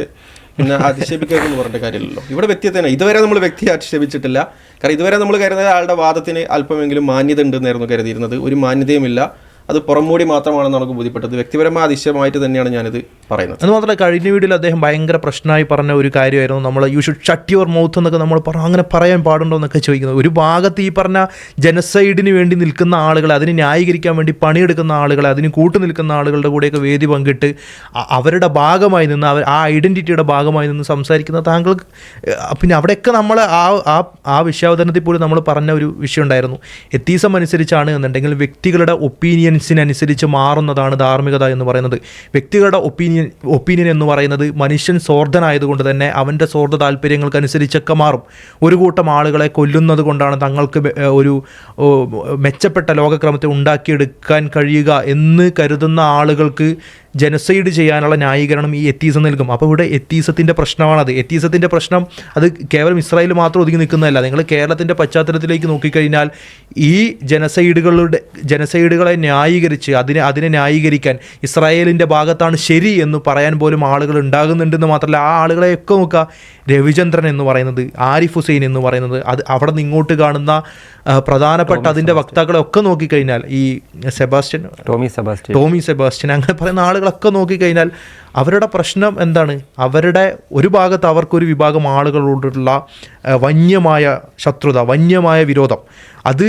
പിന്നെ അധിക്ഷേപിക്കരുതെന്ന് പറഞ്ഞ കാര്യമില്ലല്ലോ. ഇവിടെ വ്യക്തിയെ തന്നെ ഇതുവരെ നമ്മൾ വ്യക്തിയെ ആക്ഷേപിച്ചിട്ടില്ല. കാരണം ഇതുവരെ നമ്മൾ കരുതുന്നത് ആളുടെ വാദത്തിന് അല്പമെങ്കിലും മാന്യത ഉണ്ടെന്നായിരുന്നു കരുതിയിരുന്നത്. ഒരു മാന്യതയുമില്ല. അത് പുറംമൂടി മാത്രമാണെന്ന് നമുക്ക് ബോധ്യപ്പെട്ടത്. വ്യക്തിപരമായ അതിശയമായിട്ട് തന്നെയാണ് ഞാനിത് പറയുന്നത്. അത് മാത്രമല്ല കഴിഞ്ഞ വീഡിയോയിൽ അദ്ദേഹം ഭയങ്കര പ്രശ്നമായി പറഞ്ഞ ഒരു കാര്യമായിരുന്നു. നമ്മൾ you should shut your mouth എന്നൊക്കെ നമ്മൾ പറഞ്ഞു അങ്ങനെ പറയാൻ പാടുണ്ടോ എന്നൊക്കെ ചോദിക്കുന്നത്. ഒരു ഭാഗത്ത് ഈ പറഞ്ഞ ജനസൈഡിന് വേണ്ടി നിൽക്കുന്ന ആളുകൾ അതിന് ന്യായീകരിക്കാൻ വേണ്ടി പണിയെടുക്കുന്ന ആളുകൾ അതിന് കൂട്ടു നിൽക്കുന്ന ആളുകളുടെ കൂടെയൊക്കെ വേദി പങ്കിട്ട് അവരുടെ ഭാഗമായി നിന്ന് അവർ ആ ഐഡന്റിറ്റിയുടെ ഭാഗമായി നിന്ന് സംസാരിക്കുന്ന താങ്കൾക്ക് പിന്നെ അവിടെയൊക്കെ നമ്മൾ ആ ആ ആ വിശ്വാവതരണത്തിൽ പോലും നമ്മൾ പറഞ്ഞ ഒരു വിഷയം ഉണ്ടായിരുന്നു. എത്തീസം അനുസരിച്ചാണ് എന്നുണ്ടെങ്കിൽ വ്യക്തികളുടെ ഒപ്പീനിയൻസിനനുസരിച്ച് മാറുന്നതാണ് ധാർമ്മികത എന്ന് പറയുന്നത്. വ്യക്തികളുടെ ഒപ്പീനിയൻ ഒപ്പീനിയൻ എന്ന് പറയുന്നത് മനുഷ്യൻ സ്വാർത്ഥനായതുകൊണ്ട് തന്നെ അവന്റെ സ്വാർത്ഥ താല്പര്യങ്ങൾക്കനുസരിച്ചൊക്കെ മാറും. ഒരു കൂട്ടം ആളുകളെ കൊല്ലുന്നത് കൊണ്ടാണ് തങ്ങൾക്ക് ഒരു മെച്ചപ്പെട്ട ലോകക്രമത്തെ ഉണ്ടാക്കിയെടുക്കാൻ കഴിയുക എന്ന് കരുതുന്ന ആളുകൾക്ക് ജനസൈഡ് ചെയ്യാനുള്ള ന്യായീകരണം ഈ എത്തീസം നൽകും. അപ്പോൾ ഇവിടെ എത്തീസത്തിന്റെ പ്രശ്നമാണത്. എത്തീസത്തിന്റെ പ്രശ്നം അത് കേവലം ഇസ്രായേൽ മാത്രം ഒതുങ്ങി നിൽക്കുന്നതല്ല. നിങ്ങൾ കേരളത്തിന്റെ പശ്ചാത്തലത്തിലേക്ക് നോക്കിക്കഴിഞ്ഞാൽ ഈ ജനസൈഡുകളുടെ ജനസൈഡുകളെ ന്യായീകരിച്ച് അതിനെ അതിനെ ന്യായീകരിക്കാൻ ഇസ്രായേലിന്റെ ഭാഗത്താണ് ശരി എന്ന് പറയാൻ പോലും ആളുകൾ ഉണ്ടാകുന്നുണ്ടെന്ന് മാത്രമല്ല. ആ ആളുകളെയൊക്കെ നോക്കുക. രവിചന്ദ്രൻ എന്ന് പറയുന്നത് ആരിഫ് ഹുസൈൻ എന്ന് പറയുന്നത് അത് അവിടെ നിന്ന് ഇങ്ങോട്ട് കാണുന്ന പ്രധാനപ്പെട്ട അതിന്റെ വക്താക്കളെ ഒക്കെ നോക്കിക്കഴിഞ്ഞാൽ ഈ Sebastian Tomy Sebastian. Tomy Sebastian അങ്ങനെ പറയുന്ന ആളുകളൊക്കെ നോക്കിക്കഴിഞ്ഞാൽ അവരുടെ പ്രശ്നം എന്താണ്? അവരുടെ ഒരു ഭാഗത്ത് അവർക്കൊരു വിഭാഗം ആളുകളോടുള്ള വന്യമായ ശത്രുത വന്യമായ വിരോധം. അത്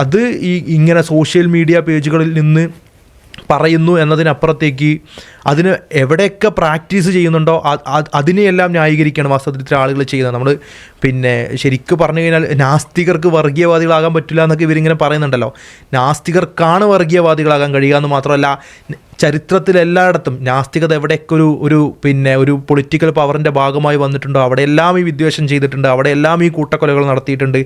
അത് ഈ ഇങ്ങനെ സോഷ്യൽ മീഡിയ പേജുകളിൽ നിന്ന് പറയുന്നു എന്നതിനപ്പുറത്തേക്ക് അതിന് എവിടെയൊക്കെ പ്രാക്ടീസ് ചെയ്യുന്നുണ്ടോ അതിനെയെല്ലാം ന്യായീകരിക്കണം വാസ്തവത്തിൽ ആളുകൾ ചെയ്യുന്നത്. നമ്മൾ പിന്നെ ശരിക്കും പറഞ്ഞു കഴിഞ്ഞാൽ നാസ്തികർക്ക് വർഗീയവാദികളാകാൻ പറ്റില്ല എന്നൊക്കെ ഇവരിങ്ങനെ പറയുന്നുണ്ടല്ലോ. നാസ്തികർക്കാണ് വർഗീയവാദികളാകാൻ കഴിയുക എന്ന് മാത്രമല്ല ചരിത്രത്തിൽ എല്ലായിടത്തും നാസ്തികത എവിടെയൊക്കെ ഒരു ഒരു പിന്നെ ഒരു പൊളിറ്റിക്കൽ പവറിന്റെ ഭാഗമായി വന്നിട്ടുണ്ടോ അവിടെയെല്ലാം ഈ വിദ്വേഷം ചെയ്തിട്ടുണ്ട് അവിടെയെല്ലാം ഈ കൂട്ടക്കൊലകൾ നടത്തിയിട്ടുണ്ട്.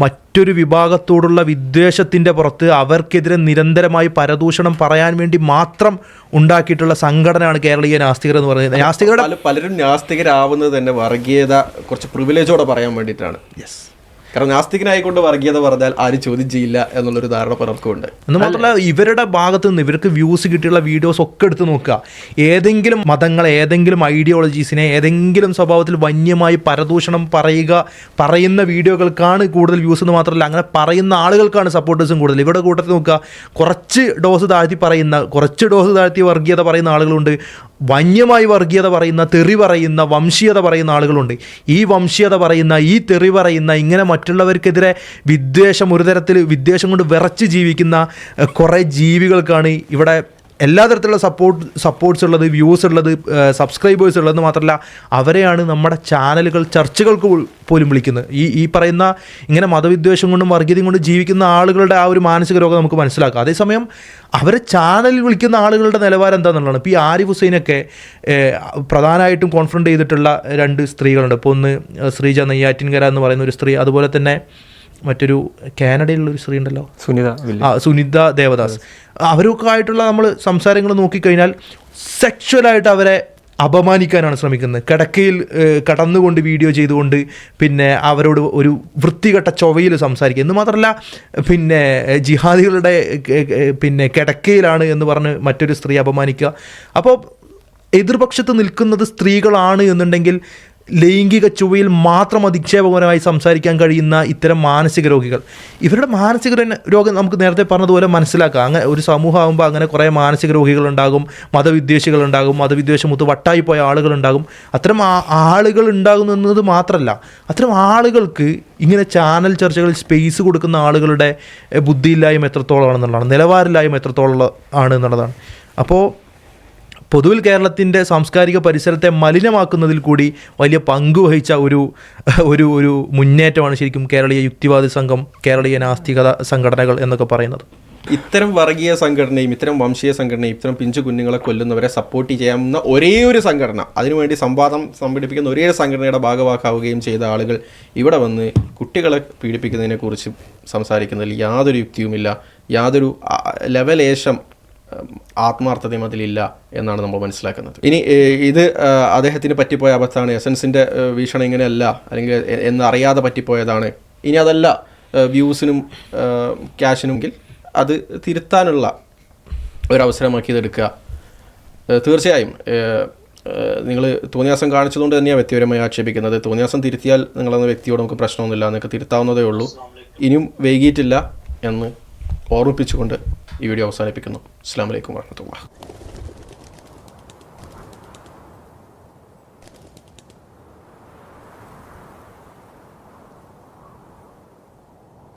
മറ്റൊരു വിഭാഗത്തോടുള്ള വിദ്വേഷത്തിന്റെ പുറത്ത് അവർക്കെതിരെ നിരന്തരമായി പരദൂഷണം പറയാൻ വേണ്ടി മാത്രം ഉണ്ടാക്കിയിട്ടുള്ള സംഘടനയാണ് കേരളീയ നാസ്തികർ എന്ന് പറയുന്നത്. നാസ്തികരുടെ പല- പലരും നാസ്തികരാവുന്നത് തന്നെ വർഗീയത കുറച്ച് പ്രിവിലേജോടെ പറയാൻ വേണ്ടിയിട്ടാണ്. യെസ് കാരണം നാസ്തികനായിക്കൊണ്ട് വർഗീയത പറഞ്ഞാൽ ആരും ചോദ്യം ചെയ്യില്ല എന്നുള്ളൊരു ധാരണ പലർക്കും ഉണ്ട് എന്ന് മാത്രമല്ല ഇവരുടെ ഭാഗത്ത് നിന്ന് ഇവർക്ക് വ്യൂസ് കിട്ടിയുള്ള വീഡിയോസ് ഒക്കെ എടുത്ത് നോക്കുക. ഏതെങ്കിലും മതങ്ങളെ ഏതെങ്കിലും ഐഡിയോളജീസിനെ ഏതെങ്കിലും സ്വഭാവത്തിൽ വന്യമായി പരദൂഷണം പറയുക പറയുന്ന വീഡിയോകൾക്കാണ് കൂടുതൽ വ്യൂസ് എന്ന് മാത്രമല്ല അങ്ങനെ പറയുന്ന ആളുകൾക്കാണ് സപ്പോർട്ടേഴ്സും കൂടുതൽ. ഇവിടെ കൂട്ടത്തിൽ നോക്കുക കുറച്ച് ഡോസ് താഴ്ത്തി പറയുന്ന കുറച്ച് ഡോസ് താഴ്ത്തി വർഗീയത പറയുന്ന ആളുകളുണ്ട്. വന്യമായി വർഗീയത പറയുന്ന തെറി പറയുന്ന വംശീയത പറയുന്ന ആളുകളുണ്ട്. ഈ വംശീയത പറയുന്ന ഈ തെറി പറയുന്ന ഇങ്ങനെ മറ്റുള്ളവർക്കെതിരെ വിദ്വേഷം ഒരു തരത്തിൽ വിദ്വേഷം കൊണ്ട് വിറച്ച് ജീവിക്കുന്ന കുറേ ജീവികൾക്കാണ് ഇവിടെ എല്ലാ തരത്തിലുള്ള സപ്പോർട്ട് സപ്പോർട്ട്സ് ഉള്ളത് വ്യൂസ് ഉള്ളത് സബ്സ്ക്രൈബേഴ്സ് ഉള്ളതെന്ന് മാത്രമല്ല അവരെയാണ് നമ്മുടെ ചാനലുകൾ ചർച്ചകൾക്ക് പോലും വിളിക്കുന്നത്. ഈ ഈ പറയുന്ന ഇങ്ങനെ മതവിദ്വേഷം കൊണ്ടും വർഗീയതയും കൊണ്ടും ജീവിക്കുന്ന ആളുകളുടെ ആ ഒരു മാനസിക രോഗം നമുക്ക് മനസ്സിലാക്കാം. അതേസമയം അവരെ ചാനലിൽ വിളിക്കുന്ന ആളുകളുടെ നിലവാരം എന്താണെന്നുള്ളതാണ് ഇപ്പോൾ ഈ ആരിഫ് ഹുസൈനൊക്കെ പ്രധാനമായിട്ടും കോൺഫ്രണ്ട് ചെയ്തിട്ടുള്ള രണ്ട് സ്ത്രീകളുണ്ട്. ഇപ്പോൾ ഒന്ന് ശ്രീജ നെയ്യാറ്റിൻകര എന്ന് പറയുന്ന ഒരു സ്ത്രീ അതുപോലെ തന്നെ മറ്റൊരു കാനഡയിലുള്ള ഒരു സ്ത്രീ ഉണ്ടല്ലോ. സുനിത ആ സുനിത ദേവദാസ്. അവരൊക്കെ ആയിട്ടുള്ള നമ്മൾ സംസാരങ്ങൾ നോക്കിക്കഴിഞ്ഞാൽ സെക്ഷുവലായിട്ട് അവരെ അപമാനിക്കാനാണ് ശ്രമിക്കുന്നത്. കിടക്കയിൽ കടന്നുകൊണ്ട് വീഡിയോ ചെയ്തുകൊണ്ട് പിന്നെ അവരോട് ഒരു വൃത്തികെട്ട ചൊവയിൽ സംസാരിക്കുക. എന്ന് മാത്രമല്ല പിന്നെ ജിഹാദികളുടെ പിന്നെ കിടക്കയിലാണ് എന്ന് പറഞ്ഞ് മറ്റൊരു സ്ത്രീ അപമാനിക്കുക. അപ്പോൾ എതിർപക്ഷത്ത് നിൽക്കുന്നത് സ്ത്രീകളാണ് എന്നുണ്ടെങ്കിൽ ലൈംഗിക ചുവയിൽ മാത്രം അധിക്ഷേപകരമായി സംസാരിക്കാൻ കഴിയുന്ന ഇത്തരം മാനസിക രോഗികൾ. ഇവരുടെ മാനസിക രോഗം നമുക്ക് നേരത്തെ പറഞ്ഞതുപോലെ മനസ്സിലാക്കാം. അങ്ങനെ ഒരു സമൂഹമാകുമ്പോൾ അങ്ങനെ കുറേ മാനസിക രോഗികളുണ്ടാകും മതവിദ്വേഷികളുണ്ടാകും മതവിദ്വേഷമുത്ത് വട്ടായി പോയ ആളുകളുണ്ടാകും. അത്തരം ആളുകൾ ഉണ്ടാകുന്നത് മാത്രമല്ല അത്തരം ആളുകൾക്ക് ഇങ്ങനെ ചാനൽ ചർച്ചകളിൽ സ്പേസ് കൊടുക്കുന്ന ആളുകളുടെ ബുദ്ധിയില്ലായ്മ എത്രത്തോളം ആണെന്നുള്ളതാണ് നിലവാരമില്ലായ്മ എത്രത്തോളം ആണ് എന്നുള്ളതാണ്. അപ്പോൾ പൊതുവിൽ കേരളത്തിന്റെ സാംസ്കാരിക പരിസരത്തെ മലിനമാക്കുന്നതിൽ കൂടി വലിയ പങ്കുവഹിച്ച ഒരു ഒരു ഒരു മുന്നേറ്റമാണ് ശരിക്കും കേരളീയ യുക്തിവാദി സംഘം കേരളീയ നാസ്തികത സംഘടനകൾ എന്നൊക്കെ പറയുന്നത്. ഇത്തരം വർഗീയ സംഘടനയും ഇത്തരം വംശീയ സംഘടനയും ഇത്തരം പിഞ്ചു കുഞ്ഞുങ്ങളെ കൊല്ലുന്നവരെ സപ്പോർട്ട് ചെയ്യാവുന്ന ഒരേ ഒരു സംഘടന അതിനുവേണ്ടി സംവാദം സംഘടിപ്പിക്കുന്ന ഒരേ സംഘടനയുടെ ഭാഗമാക്കാവുകയും ചെയ്ത ആളുകൾ ഇവിടെ വന്ന് കുട്ടികളെ പീഡിപ്പിക്കുന്നതിനെക്കുറിച്ച് സംസാരിക്കുന്നതിൽ യാതൊരു യുക്തിയുമില്ല യാതൊരു ലെവലേശം ആത്മാർത്ഥതയും അതിലില്ല എന്നാണ് നമ്മൾ മനസ്സിലാക്കുന്നത്. ഇനി ഇത് അദ്ദേഹത്തിന് പറ്റിപ്പോയ അബദ്ധമാണ് എസൻസിന്റെ വീക്ഷണം ഇങ്ങനെയല്ല അല്ലെങ്കിൽ എന്നറിയാതെ പറ്റിപ്പോയതാണ്. ഇനി അതല്ല വ്യൂസിനും ക്യാഷിനുമെങ്കിൽ അത് തിരുത്താനുള്ള ഒരവസരമാക്കി ഇതെടുക്കുക. തീർച്ചയായും നിങ്ങൾ തോന്നിയാസം കാണിച്ചതുകൊണ്ട് തന്നെയാണ് വ്യക്തിപരമായി ആക്ഷേപിക്കുന്നത്. തോന്നിയാസം തിരുത്തിയാൽ നിങ്ങളെന്ന വ്യക്തിയോട് നമുക്ക് പ്രശ്നമൊന്നുമില്ല. നിങ്ങൾക്ക് തിരുത്താവുന്നതേ ഉള്ളൂ. ഇനിയും വൈകിയിട്ടില്ല എന്ന് ഓർമ്മിപ്പിച്ചുകൊണ്ട് ഈ വീഡിയോ അവസാനിപ്പിക്കുന്നു. അസ്സാം വലൈക്കും വാഹമത്തുള്ള